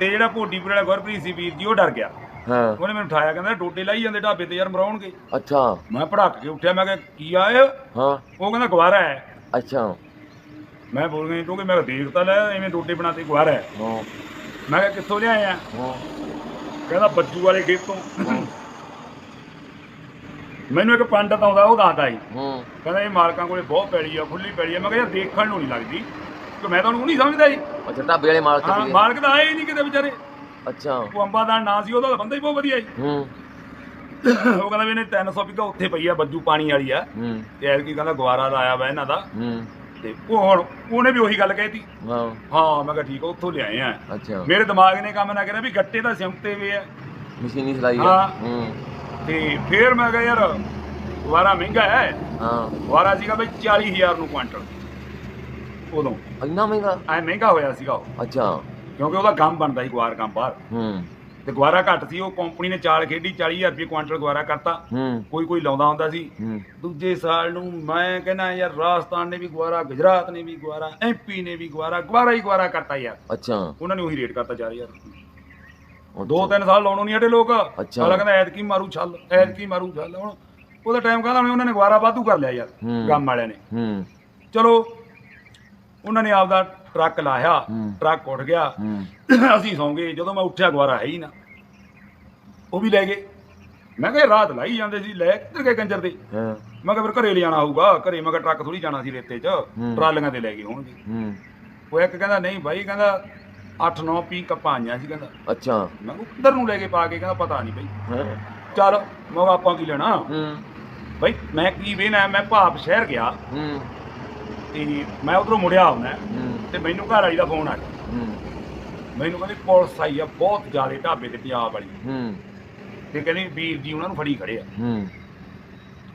[SPEAKER 1] ਤੇ ਜਿਹੜਾ ਭੋਡੀਪੁਰ ਵਾਲਾ ਗੁਰਪ੍ਰੀਤ ਸੀ ਵੀਰ ਜੀ ਉਹ ਡਰ ਗਿਆ।
[SPEAKER 2] ਹਾਂ।
[SPEAKER 1] ਉਹਨੇ ਮੈਨੂੰ ਉਠਾਇਆ ਕਹਿੰਦਾ ਡੋਡੇ ਲਾਈ ਜਾਂਦੇ ਢਾਬੇ ਤੇ ਯਾਰ ਮਰਾਉਣਗੇ।
[SPEAKER 2] ਅੱਛਾ।
[SPEAKER 1] ਮੈਂ ਭੜਕ ਕੇ ਉੱਠਿਆ ਮੈਂ ਕਿਹਾ ਕੀ ਆ ਇਹ?
[SPEAKER 2] ਹਾਂ।
[SPEAKER 1] ਉਹ ਕਹਿੰਦਾ ਗਵਾਰਾ ਹੈ।
[SPEAKER 2] ਅੱਛਾ।
[SPEAKER 1] ਮੈਂ ਬੋਲ ਗਿਆ ਕਿਉਂਕਿ ਮੈਂ ਦੇਖ ਤਾਂ ਲੈ ਐਵੇਂ ਡੋਡੇ ਬਣਾਤੇ ਗਵਾਰਾ ਹੈ।
[SPEAKER 2] ਹਾਂ।
[SPEAKER 1] ਮੈਂ ਕਿਹਾ ਕਿੱਥੋਂ ਲਿਆਏ ਆ?
[SPEAKER 2] ਹਾਂ।
[SPEAKER 1] ਕਹਿੰਦਾ ਬੱਜੂ ਵਾਲੇ ਖੇਤ। ਤੋਂ ਮੈਨੂੰ ਇੱਕ ਪੰਡਤ ਆਉਂਦਾ ਉਹ ਦੱਸਦਾ ਸੀ
[SPEAKER 2] ਹੂੰ।
[SPEAKER 1] ਕਹਿੰਦਾ ਇਹ ਮਾਲਕਾਂ ਕੋਲੇ ਬਹੁਤ ਪੈਲੀ ਆ ਖੁੱਲੀ ਪੈਲੀ ਆ। ਮੈਂ ਕਿਹਾ ਯਾਰ ਦੇਖਣ ਨੂੰ ਨਹੀਂ ਲੱਗਦੀ। ਕਿ ਮੈਂ ਤਾਂ ਉਹਨੂੰ ਨਹੀਂ ਸਮਝਦਾ ਜੀ।
[SPEAKER 2] ਅੱਛਾ ਢਾਬੇ ਵਾਲੇ ਮਾਲਕ
[SPEAKER 1] ਹਾਂ ਮਾਲਕ ਤਾਂ ਆਏ ਹੀ ਨਹੀਂ ਕਿਤੇ ਵਿਚਾਰੇ।
[SPEAKER 2] ਅੱਛਾ।
[SPEAKER 1] ਉਹ ਅੰਬਾਦਾਨ ਨਾਂ ਸੀ ਉਹਦਾ ਤਾਂ ਬੰਦਾ ਹੀ ਬਹੁਤ ਵਧੀਆ ਸੀ
[SPEAKER 2] ਹੂੰ।
[SPEAKER 1] ਉਹ ਕਹਿੰਦਾ ਵੀ ਇਹਨੇ 300 ਵਿਗਾ ਉੱਥੇ ਪਈ ਆ ਬੱਜੂ ਪਾਣੀ ਵਾਲੀ ਆ।
[SPEAKER 2] ਹੂੰ।
[SPEAKER 1] ਤੇ ਐਲ ਕੀ ਕਹਿੰਦਾ ਗਵਾਰਾ ਲਾਇਆ ਵਾ ਇਹਨਾਂ ਦਾ।
[SPEAKER 2] ਹੂੰ।
[SPEAKER 1] ਤੇ ਉਹ ਹੁਣ ਉਹਨੇ ਵੀ ਉਹੀ ਗੱਲ ਕਹਿਤੀ।
[SPEAKER 2] ਹਾਂ।
[SPEAKER 1] ਹਾਂ ਮੈਂ ਕਿਹਾ ਠੀਕ ਆ ਉੱਥੋਂ ਲਿਆਏ ਆ।
[SPEAKER 2] ਅੱਛਾ।
[SPEAKER 1] ਮੇਰੇ ਦਿਮਾਗ ਨੇ ਕੰਮ ਨਾ ਕਰਿਆ ਵੀ ਗੱਟੇ ਤਾਂ ਸਿਉਂਤੇ ਵੇ ਆ।
[SPEAKER 2] ਮਸ਼ੀਨੀ ਸਿਲਾਈ ਆ।
[SPEAKER 1] ਹਾਂ।
[SPEAKER 2] ਹੂੰ।
[SPEAKER 1] ਤੇ ਫੇਰ ਮੈਂ ਕਿਹਾ ਯਾਰ ਗਵਾਰਾ ਮਹਿੰਗਾ ਹੈ।
[SPEAKER 2] ਹਾਂ।
[SPEAKER 1] ਗਵਾਰਾ ਸੀਗਾ ਬਈ 40000 ਨੂੰ ਕੁਆਂਟਲ। ਉਦੋਂ।
[SPEAKER 2] ਇੰਨਾ ਮਹਿੰਗਾ?
[SPEAKER 1] ਐ ਮਹਿੰਗਾ ਹੋਇਆ ਸੀਗਾ ਉਹ।
[SPEAKER 2] ਅੱਛਾ।
[SPEAKER 1] ਕਿਉਂਕਿ ਉਹਦਾ ਕੰਮ ਬਣਦਾ ਸੀ ਗਵਾਰ ਕੰਮ ਬਾਹਰ।
[SPEAKER 2] ਹੂੰ।
[SPEAKER 1] ਤੇ ਗਵਾਰਾ ਘੱਟ ਸੀ ਉਹ ਕੰਪਨੀ ਨੇ ਚਾਲ ਖੇਡੀ 40000 ਰੁਪਏ ਕੁਆਂਟਲ ਗਵਾਰਾ ਕਰਤਾ।
[SPEAKER 2] ਹੂੰ।
[SPEAKER 1] ਕੋਈ ਕੋਈ ਲਾਉਂਦਾ ਹੁੰਦਾ ਸੀ।
[SPEAKER 2] ਹੂੰ।
[SPEAKER 1] ਦੂਜੇ ਸਾਲ ਨੂੰ ਮੈਂ ਕਹਿੰਦਾ ਯਾਰ ਰਾਜਸਥਾਨ ਨੇ ਵੀ ਗਵਾਰਾ ਗੁਜਰਾਤ ਨੇ ਵੀ ਗਵਾਰਾ ਐਮਪੀ ਨੇ ਵੀ ਗਵਾਰਾ ਗਵਾਰਾ ਹੀ ਗਵਾਰਾ ਕਰਤਾ ਯਾਰ।
[SPEAKER 2] ਅੱਛਾ।
[SPEAKER 1] ਉਹਨਾਂ ਨੇ ਉਹੀ ਰੇਟ ਕਰਤਾ 4000
[SPEAKER 2] ਅੱਛਾ।
[SPEAKER 1] ਦੋ ਤਿੰਨ ਸਾਲ ਲਾਉਣੋਂ ਨਹੀਂ ਹਟੇ ਲੋਕ।
[SPEAKER 2] ਅੱਛਾ।
[SPEAKER 1] ਅਗਲਾ ਕਹਿੰਦਾ ਐਤਕੀ ਮਾਰੂ ਛੱਲ ਐਤਕੀ ਮਾਰੂ ਛੱਲ। ਹੁਣ ਉਹਦਾ ਟਾਈਮ ਕਹਿੰਦਾ ਉਹਨਾਂ ਨੇ ਗਵਾਰਾ ਵਾਧੂ ਕਰ ਲਿਆ ਯਾਰ
[SPEAKER 2] ਹੂੰ।
[SPEAKER 1] ਗਮ ਵਾਲਿਆਂ ਨੇ।
[SPEAKER 2] ਹੂੰ।
[SPEAKER 1] ਚਲੋ ਉਹਨਾਂ ਨੇ ਆਪਦਾ ਟਰੱਕ ਲਾਇਆ
[SPEAKER 2] ਹੂੰ।
[SPEAKER 1] ਟਰੱਕ ਉੱਡ ਗਿਆ।
[SPEAKER 2] ਹੂੰ।
[SPEAKER 1] ਅਸੀਂ ਸੌਂ ਗਏ। ਜਦੋਂ ਮੈਂ ਉੱਠਿਆ ਗਵਾਰਾ ਹੈ ਹੀ ਨਾ। ਉਹ ਵੀ ਲੈ ਗਏ। ਮੈਂ ਕਿਹਾ ਰਾਤ ਲਾਈ ਜਾਂਦੇ ਸੀ ਲੈ ਕਿੱਧਰ ਗਏ ਕੰਜਰ ਦੇ?
[SPEAKER 2] ਹਾਂ।
[SPEAKER 1] ਮੈਂ ਕਿਹਾ ਫਿਰ ਘਰੇ ਲਿਜਾਣਾ ਹੋਊਗਾ। ਘਰੇ ਮੈਂ ਕਿਹਾ ਟਰੱਕ ਥੋੜੀ ਜਾਣਾ ਸੀ ਰੇਤੇ 'ਚ।
[SPEAKER 2] ਹੂੰ।
[SPEAKER 1] ਟਰਾਲੀਆਂ ਤੇ ਲੈ ਗਏ ਹੋਣਗੇ
[SPEAKER 2] ਹੂੰ।
[SPEAKER 1] ਉਹ ਇੱਕ ਕਹਿੰਦਾ ਨਹੀਂ ਬਾਈ ਕਹਿੰਦਾ 8-9 ਪੀ ਕੱਪਾਂ ਆਈਆਂ ਸੀ ਕਹਿੰਦਾ।
[SPEAKER 2] ਅੱਛਾ।
[SPEAKER 1] ਮੈਂ ਕਿਹਾ ਕਿੱਧਰ ਨੂੰ ਲੈ ਕੇ ਪਾ ਕੇ ਕਹਿੰਦਾ ਪਤਾ ਨਹੀਂ ਬਾਈ।
[SPEAKER 2] ਹਾਂ।
[SPEAKER 1] ਚੱਲ ਮੈਂ ਕਿਹਾ ਆਪਾਂ ਕੀ ਲੈਣਾ?
[SPEAKER 2] ਹੂੰ।
[SPEAKER 1] ਬਾਈ ਮੈਂ ਕੀ ਵੇਨਾ ਮੈਂ ਭਾਪ ਸ਼ਹਿਰ ਗਿਆ।
[SPEAKER 2] ਹੂੰ।
[SPEAKER 1] ਤੇ ਮੈਂ ਉਧਰੋਂ ਮੁੜਿਆ ਆਉਣਾ
[SPEAKER 2] ਹੂੰ।
[SPEAKER 1] ਤੇ ਮੈਨੂੰ ਘਰ ਵਾਲੀ ਦਾ ਫੋਨ ਆ ਗਿਆ।
[SPEAKER 2] ਹੂੰ।
[SPEAKER 1] ਮੈਨੂੰ ਕਹਿੰਦੀ ਪੁਲਿਸ ਆਈ ਆ ਬਹੁਤ ਜ਼ਿਆਦਾ ਢਾਬੇ ਤੇ ਪੰਜਾਬ ਵਾਲੀ
[SPEAKER 2] ਹੂੰ।
[SPEAKER 1] ਤੇ ਕਹਿੰਦੀ ਵੀਰ ਜੀ ਉਹਨਾਂ ਨੂੰ ਫੜੀ ਖੜੇ ਆ।
[SPEAKER 2] ਹੂੰ।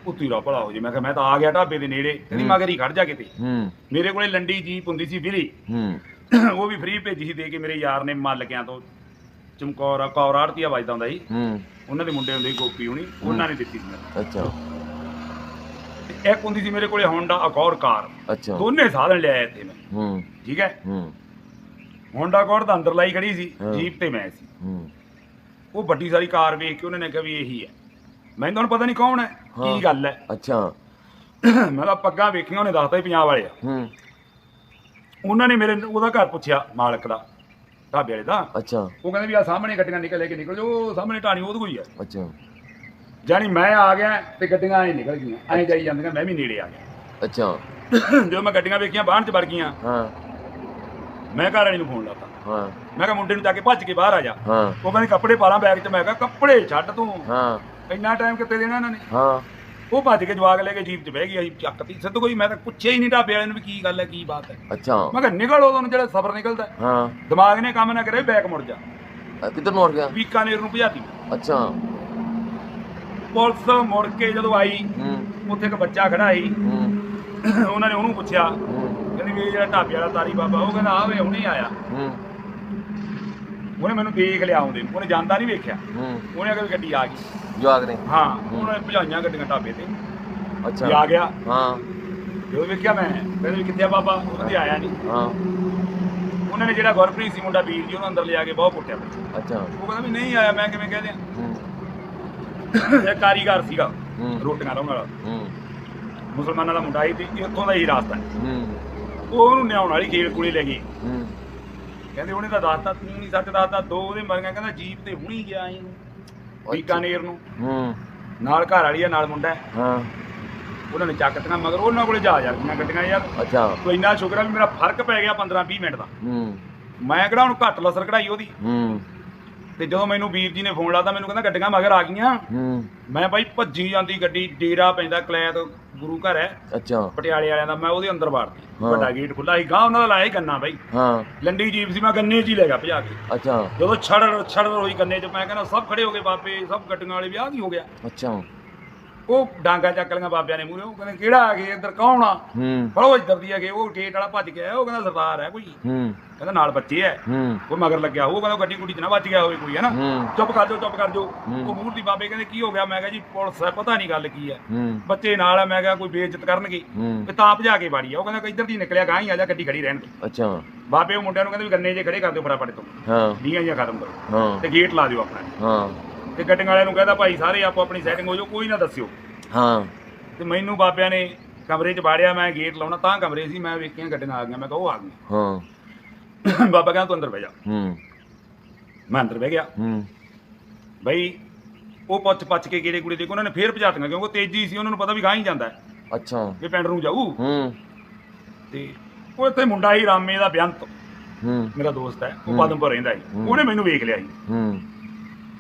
[SPEAKER 1] ਉੱਤੀ ਰਾ ਭਲਾ ਹੋ ਜੇ। ਮੈਂ ਕਿਹਾ ਮੈਂ ਤਾਂ ਆ ਗਿਆ ਢਾਬੇ ਦੇ ਨੇੜੇ। ਕਹਿੰਦੀ। ਮਗਰ ਹੀ ਖੜ ਜਾ ਕਿਤੇ।
[SPEAKER 2] ਹੂੰ।
[SPEAKER 1] ਮੇਰੇ ਕੋਲੇ ਲੰਡੀ ਜੀਪ ਹੁੰਦੀ ਸੀ
[SPEAKER 2] ਹੂੰ।
[SPEAKER 1] ਉਹ ਵੀ ਫ੍ਰੀ ਭੇਜੀ ਸੀ ਦੇ ਕੇ ਮੇਰੇ ਯਾਰ ਨੇ ਮੱਲਕਿਆਂ ਤੋਂ। ਚਮਕੌਰ ਕੌਰ ਆੜਤੀਆ ਵੱਜਦਾ ਹੁੰਦਾ ਸੀ।
[SPEAKER 2] ਹੂੰ।
[SPEAKER 1] ਉਹਨਾਂ ਦੇ ਮੁੰਡੇ ਹੁੰਦੇ ਸੀ ਗੋਪੀ ਹੁਣੀ। ਉਹਨਾਂ ਨੇ ਦਿੱਤੀ ਸੀ ਮੈਨੂੰ
[SPEAKER 2] ਅੱਛਾ।
[SPEAKER 1] ਤੇ ਇੱਕ ਹੁੰਦੀ ਸੀ ਮੇਰੇ ਕੋਲੇ ਹੋਂਡਾ ਅਕੌਰ ਕਾਰ।
[SPEAKER 2] ਅੱਛਾ।
[SPEAKER 1] ਦੋਨੇ ਸਾਧਨ ਲਿਆਇਆ ਇੱਥੇ ਮੈਂ।
[SPEAKER 2] ਹੂੰ।
[SPEAKER 1] ਠੀਕ ਹੈ?
[SPEAKER 2] ਹੂੰ।
[SPEAKER 1] ਹੋਂਡਾ ਅਕੌਰ ਤਾਂ ਅੰਦਰ ਲਾਈ ਖੜੀ ਸੀ।
[SPEAKER 2] ਹਾਂ।
[SPEAKER 1] ਜੀਪ ਤੇ ਮੈਂ ਸੀ।
[SPEAKER 2] ਹੂੰ।
[SPEAKER 1] ਉਹ ਵੱਡੀ ਸਾਰੀ ਕਾਰ ਵੇਖ ਕੇ ਉਹਨਾਂ ਨੇ ਕਿਹਾ ਵੀ ਇਹੀ ਹੈ। ਮੈਨੂੰ ਤਾਂ ਹੁਣ ਪਤਾ ਨਹੀਂ ਕੌਣ ਹੈ?
[SPEAKER 2] ਹਾਂ।
[SPEAKER 1] ਕੀ ਗੱਲ ਹੈ?
[SPEAKER 2] ਅੱਛਾ।
[SPEAKER 1] ਮੈਂ ਤਾਂ ਪੱਗਾਂ ਵੇਖੀਆਂ ਉਹਨੇ ਦੱਸਤਾ ਹੀ ਪੰਜਾਬ ਵਾਲੇ ਆ।
[SPEAKER 2] ਹੂੰ।
[SPEAKER 1] ਉਹਨਾਂ ਨੇ ਮੇਰੇ ਉਹਦਾ ਘਰ ਪੁੱਛਿਆ ਮਾਲਕ ਦਾ ਢਾਬੇ ਵਾਲੇ ਦਾ।
[SPEAKER 2] ਅੱਛਾ।
[SPEAKER 1] ਉਹ ਕਹਿੰਦੇ ਵੀ ਆ ਸਾਹਮਣੇ ਗੱਡੀਆਂ ਨਿਕਲ ਲੈ ਕੇ ਨਿਕਲ ਉਹ ਸਾਹਮਣੇ ਢਾਣੀ ਉਹਦੇ ਕੋਈ ਹੈ
[SPEAKER 2] ਅੱਛਾ।
[SPEAKER 1] ਜਾਣੀ ਮੈਂ ਆ ਗਿਆ ਤੇ ਗੱਡੀਆਂ ਐ ਨਿਕਲ ਗਈਆਂ ਐਂ ਜਾਈ ਜਾਂਦੀਆਂ ਮੈਂ ਵੀ ਨੇੜੇ ਆ ਗਿਆ।
[SPEAKER 2] ਅੱਛਾ।
[SPEAKER 1] ਜਦੋਂ ਮੈਂ ਗੱਡੀਆਂ ਵੇਖੀਆਂ ਬਾਹਰ ਚ ਵੜ ਗਈਆਂ।
[SPEAKER 2] ਹਾਂ।
[SPEAKER 1] ਮੈਂ ਘਰ ਵਾਲੀ ਨੂੰ ਫੋਨ ਲਾਤਾ।
[SPEAKER 2] ਹਾਂ।
[SPEAKER 1] ਮੈਂ ਕਿਹਾ ਮੁੰਡੇ ਨੂੰ ਜਾ ਕੇ ਭੱਜ ਕੇ ਬਾਹਰ ਆ ਜਾ।
[SPEAKER 2] ਹਾਂ।
[SPEAKER 1] ਉਹ ਕਹਿੰਦੀ ਕੱਪੜੇ ਪਾ ਲਾਂ ਬੈਗ 'ਚ ਮੈਂ ਕਿਹਾ ਕੱਪੜੇ ਛੱਡ ਤੂੰ।
[SPEAKER 2] ਹਾਂ।
[SPEAKER 1] ਇੰਨਾ ਟਾਈਮ ਕਿੱਥੇ ਦੇਣਾ ਇਹਨਾਂ ਨੇ?
[SPEAKER 2] ਹਾਂ।
[SPEAKER 1] ਉਹ ਭੱਜ ਕੇ ਜਵਾਗ ਲੈ ਕੇ ਜੀਪ 'ਚ ਬਹਿ ਗਈ ਅਸੀਂ ਚੱਕਤੀ ਸਿੱਧ ਕੋਈ ਮੈਂ ਤਾਂ ਪੁੱਛਿਆ ਹੀ ਨਹੀਂ ਢਾਬੇ ਵਾਲਿਆਂ ਨੂੰ ਵੀ ਕੀ ਗੱਲ ਹੈ ਕੀ ਬਾਤ ਹੈ।
[SPEAKER 2] ਅੱਛਾ।
[SPEAKER 1] ਮੈਂ ਕਿਹਾ ਨਿਕਲ ਉਦੋਂ ਨੂੰ ਜਿਹੜਾ ਸਫ਼ਰ ਨਿਕਲਦਾ ਹੈ। ਦਿਮਾਗ ਨੇ ਕੰਮ ਨਾ ਕਰੇ ਬੈਕ ਮੁੜ ਜਾ।
[SPEAKER 2] ਅ, ਕਿੱਧਰ ਨੂੰ ਉੜ ਗਿਆ?
[SPEAKER 1] ਬੀਕਾਨੇਰ ਨੂੰ ਭਜਾਤੀ।
[SPEAKER 2] ਅੱਛਾ।
[SPEAKER 1] ਪੁਲਿਸ ਮੁੜ ਕੇ ਜਦੋਂ ਆਈ
[SPEAKER 2] ਹੂੰ।
[SPEAKER 1] ਉੱਥੇ ਇੱਕ ਬੱਚਾ ਖੜਾ ਸੀ।
[SPEAKER 2] ਹੂੰ।
[SPEAKER 1] ਉਹਨਾਂ ਨੇ ਉਹਨੂੰ ਪੁੱਛਿਆ
[SPEAKER 2] ਹੂੰ।
[SPEAKER 1] ਕਹਿੰਦੀ ਵੀ ਇਹ ਜਿਹੜਾ ਢਾਬੇ ਵਾਲਾ ਤਾਰੀ ਬਾਬਾ ਉਹ ਕਹਿੰਦਾ ਆਵੇ ਹੁਣੇ ਆਇਆ।
[SPEAKER 2] ਹੂੰ।
[SPEAKER 1] ਉਹਨੇ ਮੈਨੂੰ ਦੇਖ ਲਿਆ ਆਉਂਦੇ ਨੂੰ। ਉਹਨੇ ਜਾਂਦਾ ਨਹੀਂ ਵੇਖਿਆ।
[SPEAKER 2] ਹੂੰ।
[SPEAKER 1] ਉਹਨੇ ਅਗਰ ਗੱਡੀ ਆ ਗਈ।
[SPEAKER 2] ਜਵਾਗ ਨੇ
[SPEAKER 1] ਹਾਂ ਉਹਨੇ ਭਜਾਈਆਂ ਗੱਡੀਆਂ ਢਾਬੇ ਤੇ। ਵੀ
[SPEAKER 2] ਅੱਛਾ
[SPEAKER 1] ਆ ਗਿਆ।
[SPEAKER 2] ਹਾਂ।
[SPEAKER 1] ਜਦੋਂ ਵੇਖਿਆ ਮੈਂ ਕਹਿੰਦੇ ਵੀ ਕਿੱਥੇ ਆ ਬਾਬਾ? ਉਹਦੇ ਆਇਆ ਨਹੀਂ।
[SPEAKER 2] ਹਾਂ।
[SPEAKER 1] ਉਹਨਾਂ ਨੇ ਜਿਹੜਾ ਗੁਰਪ੍ਰੀਤ ਸੀ ਮੁੰਡਾ ਵੀਰ ਜੀ ਉਹਨੂੰ ਅੰਦਰ ਲਿਆ ਕੇ ਬਹੁਤ ਕੁੱਟਿਆ।
[SPEAKER 2] ਅੱਛਾ।
[SPEAKER 1] ਉਹ ਕਹਿੰਦਾ ਵੀ ਨਹੀਂ ਆਇਆ ਮੈਂ ਕਿਵੇਂ ਕਹਿ ਦਿਆਂ?
[SPEAKER 2] ਹੂੰ।
[SPEAKER 1] ਇਹ ਕਾਰੀਗਰ ਸੀਗਾ
[SPEAKER 2] ਹੂੰ।
[SPEAKER 1] ਰੋਟੀਆਂ ਲਾਉਣ ਵਾਲਾ।
[SPEAKER 2] ਹੂੰ।
[SPEAKER 1] ਮੁਸਲਮਾਨਾਂ ਦਾ ਮੁੰਡਾ ਸੀ ਤੇ ਇੱਥੋਂ ਦਾ ਹੀ ਰਾਸਤਾ।
[SPEAKER 2] ਹੂੰ।
[SPEAKER 1] ਉਹ ਉਹਨੂੰ ਨਿਆਉਣ ਵਾਲੀ ਖੇਲ ਕੁਲੀ ਲੈ ਗਈ।
[SPEAKER 2] ਹੂੰ।
[SPEAKER 1] ਕਹਿੰਦੇ ਉਹਨੇ ਤਾਂ ਦੱਸਤਾ ਤੂੰ ਨਹੀਂ ਸੱਚ ਦੱਸਦਾ ਦੋ ਉਹਦੇ ਮਰੀਆਂ ਕਹਿੰਦਾ ਜੀਪ ਤੇ ਹੁਣੀ ਗਿਆ ਇਹਨੂੰ ਬੀਕਾਨੇਰ ਨੂੰ।
[SPEAKER 2] ਹੂੰ।
[SPEAKER 1] ਨਾਲ ਘਰ ਵਾਲੀ ਆ ਨਾਲ ਮੁੰਡਾ
[SPEAKER 2] ਹੈ।
[SPEAKER 1] ਉਹਨਾਂ ਨੇ ਚੱਕਤੀਆਂ ਮਗਰ ਉਹਨਾਂ ਕੋਲੇ ਜਾ ਜਾ ਗਈਆਂ ਗੱਡੀਆਂ ਯਾਰ।
[SPEAKER 2] ਅੱਛਾ।
[SPEAKER 1] ਤੋ ਇੰਨਾ ਸ਼ੁਕਰ ਆ ਵੀ ਮੇਰਾ ਫ਼ਰਕ ਪੈ ਗਿਆ 15 20 ਮਿੰਟ ਦਾ।
[SPEAKER 2] ਹੂੰ।
[SPEAKER 1] ਮੈਂ ਕਿਹੜਾ ਹੁਣ ਘੱਟ ਲਸਰ ਕਢਾਈ ਉਹਦੀ?
[SPEAKER 2] ਹੂੰ।
[SPEAKER 1] ਤੇ ਜਦੋਂ ਮੈਨੂੰ ਵੀਰ ਜੀ ਨੇ ਫੋਨ ਲਾਤਾ ਮੈਨੂੰ ਕਹਿੰਦਾ ਗੱਡੀਆਂ ਮਗਰ ਆ ਗਈਆਂ।
[SPEAKER 2] ਹੂੰ।
[SPEAKER 1] ਮੈਂ ਬਾਈ ਭੱਜੀ ਜਾਂਦੀ ਗੱਡੀ ਡੇਰਾ ਪੈਂਦਾ ਕਲੈਤ ਗੁਰੂ ਘਰ ਹੈ।
[SPEAKER 2] ਅੱਛਾ।
[SPEAKER 1] ਪਟਿਆਲੇ ਵਾਲਿਆਂ ਦਾ ਮੈਂ ਉਹਦੇ ਅੰਦਰ ਵਾੜਤੀ
[SPEAKER 2] ਹਾਂ।
[SPEAKER 1] ਵੱਡਾ ਗੇਟ ਖੁੱਲਾ ਸੀ ਗਾਂ ਉਹਨਾਂ ਦਾ ਲਾਇਆ ਸੀ ਗੰਨਾ ਬਾਈ।
[SPEAKER 2] ਹਾਂ।
[SPEAKER 1] ਲੰਡੀ ਜੀਪ ਸੀ ਮੈਂ ਗੰਨੇ 'ਚ ਹੀ ਲੈ ਗਿਆ ਭਜਾ ਕੇ।
[SPEAKER 2] ਅੱਛਾ।
[SPEAKER 1] ਜਦੋਂ ਛੜੜ ਛੜੜ ਹੋਈ ਗੰਨੇ 'ਚ ਮੈਂ ਕਹਿੰਦਾ ਸਭ ਖੜੇ ਹੋ ਗਏ ਬਾਬੇ ਸਭ ਗੱਡੀਆਂ ਵਾਲੇ ਵੀ ਆਹ ਕੀ ਹੋ ਗਿਆ?
[SPEAKER 2] ਅੱਛਾ।
[SPEAKER 1] ਉਹ ਡਾਂਗਾ ਚੱਕ ਲਈਆਂ ਬਾਬਿਆਂ ਨੇ ਮੂਰੇ ਉਹ ਕਹਿੰਦੇ ਕਿਹੜਾ ਆ ਗਿਆ ਇੱਧਰ ਕੌਣ ਆ?
[SPEAKER 2] ਹੂੰ।
[SPEAKER 1] ਫੜੋ ਇੱਧਰ ਦੀ ਹੈਗੇ ਉਹ ਗੇਟ ਵਾਲਾ ਭੱਜ ਗਿਆ ਉਹ ਕਹਿੰਦਾ ਸਰਦਾਰ ਹੈ ਕੋਈ।
[SPEAKER 2] ਹੂੰ।
[SPEAKER 1] ਕਹਿੰਦਾ ਨਾਲ ਬੱਚੇ ਹੈ।
[SPEAKER 2] ਹੂੰ।
[SPEAKER 1] ਉਹ ਮਗਰ ਲੱਗਿਆ ਉਹ ਕਹਿੰਦਾ ਗੱਡੀ ਗੁੱਡੀ 'ਚ ਨਾ ਵੱਜ ਗਿਆ ਹੋਵੇ ਕੋਈ ਹੈ। ਨਾ ਚੁੱਪ ਕਰ ਜਾਓ ਚੁੱਪ ਕਰ ਜਾਓ। ਉਹ ਮੂਰਤੀ ਬਾਬੇ ਕਹਿੰਦੇ ਕੀ ਹੋ ਗਿਆ? ਮੈਂ ਕਿਹਾ ਜੀ ਪੁਲਿਸ ਹੈ ਪਤਾ ਨਹੀਂ ਗੱਲ ਕੀ ਹੈ। ਬੱਚੇ ਨਾਲ ਆ ਮੈਂ ਕਿਹਾ ਕੋਈ ਬੇਇੱਜ਼ਤ ਕਰਨਗੇ? ਤੇ ਤਾਂ ਭਜਾ ਕੇ ਬਾੜੀ ਆ। ਉਹ ਕਹਿੰਦਾ ਕਿ ਇੱਧਰ ਦੀ ਨਿਕਲਿਆ ਗਾਂ ਹੀ ਆ ਜਾ ਗੱਡੀ ਖੜੀ ਰਹਿਣ ਦੇ।
[SPEAKER 2] ਅੱਛਾ।
[SPEAKER 1] ਬਾਬੇ ਉਹ ਮੁੰਡਿਆਂ ਨੂੰ ਕਹਿੰਦੇ ਵੀ ਗੰਨੇ ਜੇ ਖੜੇ ਕਰ ਦਿਓ ਫਟਾਫਟ ਤੋਂ
[SPEAKER 2] ਹਾਂ।
[SPEAKER 1] ਡੀਆਂ ਜਾਂ ਖਤਮ ਕਰੋ।
[SPEAKER 2] ਹਾਂ।
[SPEAKER 1] ਤੇ ਗੇਟ ਲਾ ਦਿਓ ਆਪਣਾ।
[SPEAKER 2] ਹਾਂ।
[SPEAKER 1] ਤੇ ਗੱਡੀਆਂ ਵਾਲਿਆਂ ਨੂੰ ਕਹਿੰਦਾ ਭਾਈ ਸਾਰੇ ਆਪੋ ਆਪਣੀ ਸੈਟਿੰਗ ਹੋ ਜਾਓ ਕੋਈ ਨਾ ਦੱਸਿਓ।
[SPEAKER 2] ਹਾਂ।
[SPEAKER 1] ਤੇ ਮੈਨੂੰ ਬਾਬਿਆਂ ਨੇ ਕਮਰੇ 'ਚ ਬਾੜਿਆ ਮੈਂ ਗੇਟ ਲਾਉਣਾ ਤਾਂ ਕਮਰੇ ਸੀ ਮੈਂ ਵੇਖੀਆਂ ਗੱਡੀਆਂ ਆ ਗਈਆਂ ਮੈਂ ਕਿਹਾ ਉਹ ਆ ਗਈਆਂ।
[SPEAKER 2] ਹਾਂ।
[SPEAKER 1] ਬਾਬਾ ਕਹਿੰਦਾ ਤੂੰ ਅੰਦਰ ਬਹਿ ਜਾ।
[SPEAKER 2] ਹੂੰ।
[SPEAKER 1] ਮੈਂ ਅੰਦਰ ਬਹਿ ਗਿਆ।
[SPEAKER 2] ਹੂੰ।
[SPEAKER 1] ਬਈ ਉਹ ਪੁੱਛ ਪੱਛ ਕੇ ਕਿਹੜੇ ਕੁੜੇ ਦੇ ਉਹਨਾਂ ਨੇ ਫੇਰ ਭਜਾਤੀਆਂ ਕਿਉਂਕਿ ਤੇਜ਼ੀ ਸੀ ਉਹਨਾਂ ਨੂੰ ਪਤਾ ਵੀ ਗਾਂ ਹੀ ਜਾਂਦਾ ਹੈ,
[SPEAKER 2] ਅੱਛਾ।
[SPEAKER 1] ਵੀ ਪਿੰਡ ਨੂੰ ਜਾਊ।
[SPEAKER 2] ਹੂੰ।
[SPEAKER 1] ਤੇ ਉਹ ਇੱਥੇ ਮੁੰਡਾ ਹੀ ਰਾਮੇ ਦਾ ਬੇਅੰਤ।
[SPEAKER 2] ਹੂੰ।
[SPEAKER 1] ਮੇਰਾ ਦੋਸਤ ਹੈ ਉਹ। ਪਦਮਪੁਰ ਰਹਿੰਦਾ ਸੀ।
[SPEAKER 2] ਹੂੰ।
[SPEAKER 1] ਉਹਨੇ ਮੈਨੂੰ ਵੇਖ ਲਿਆ ਸੀ।
[SPEAKER 2] ਹੂੰ।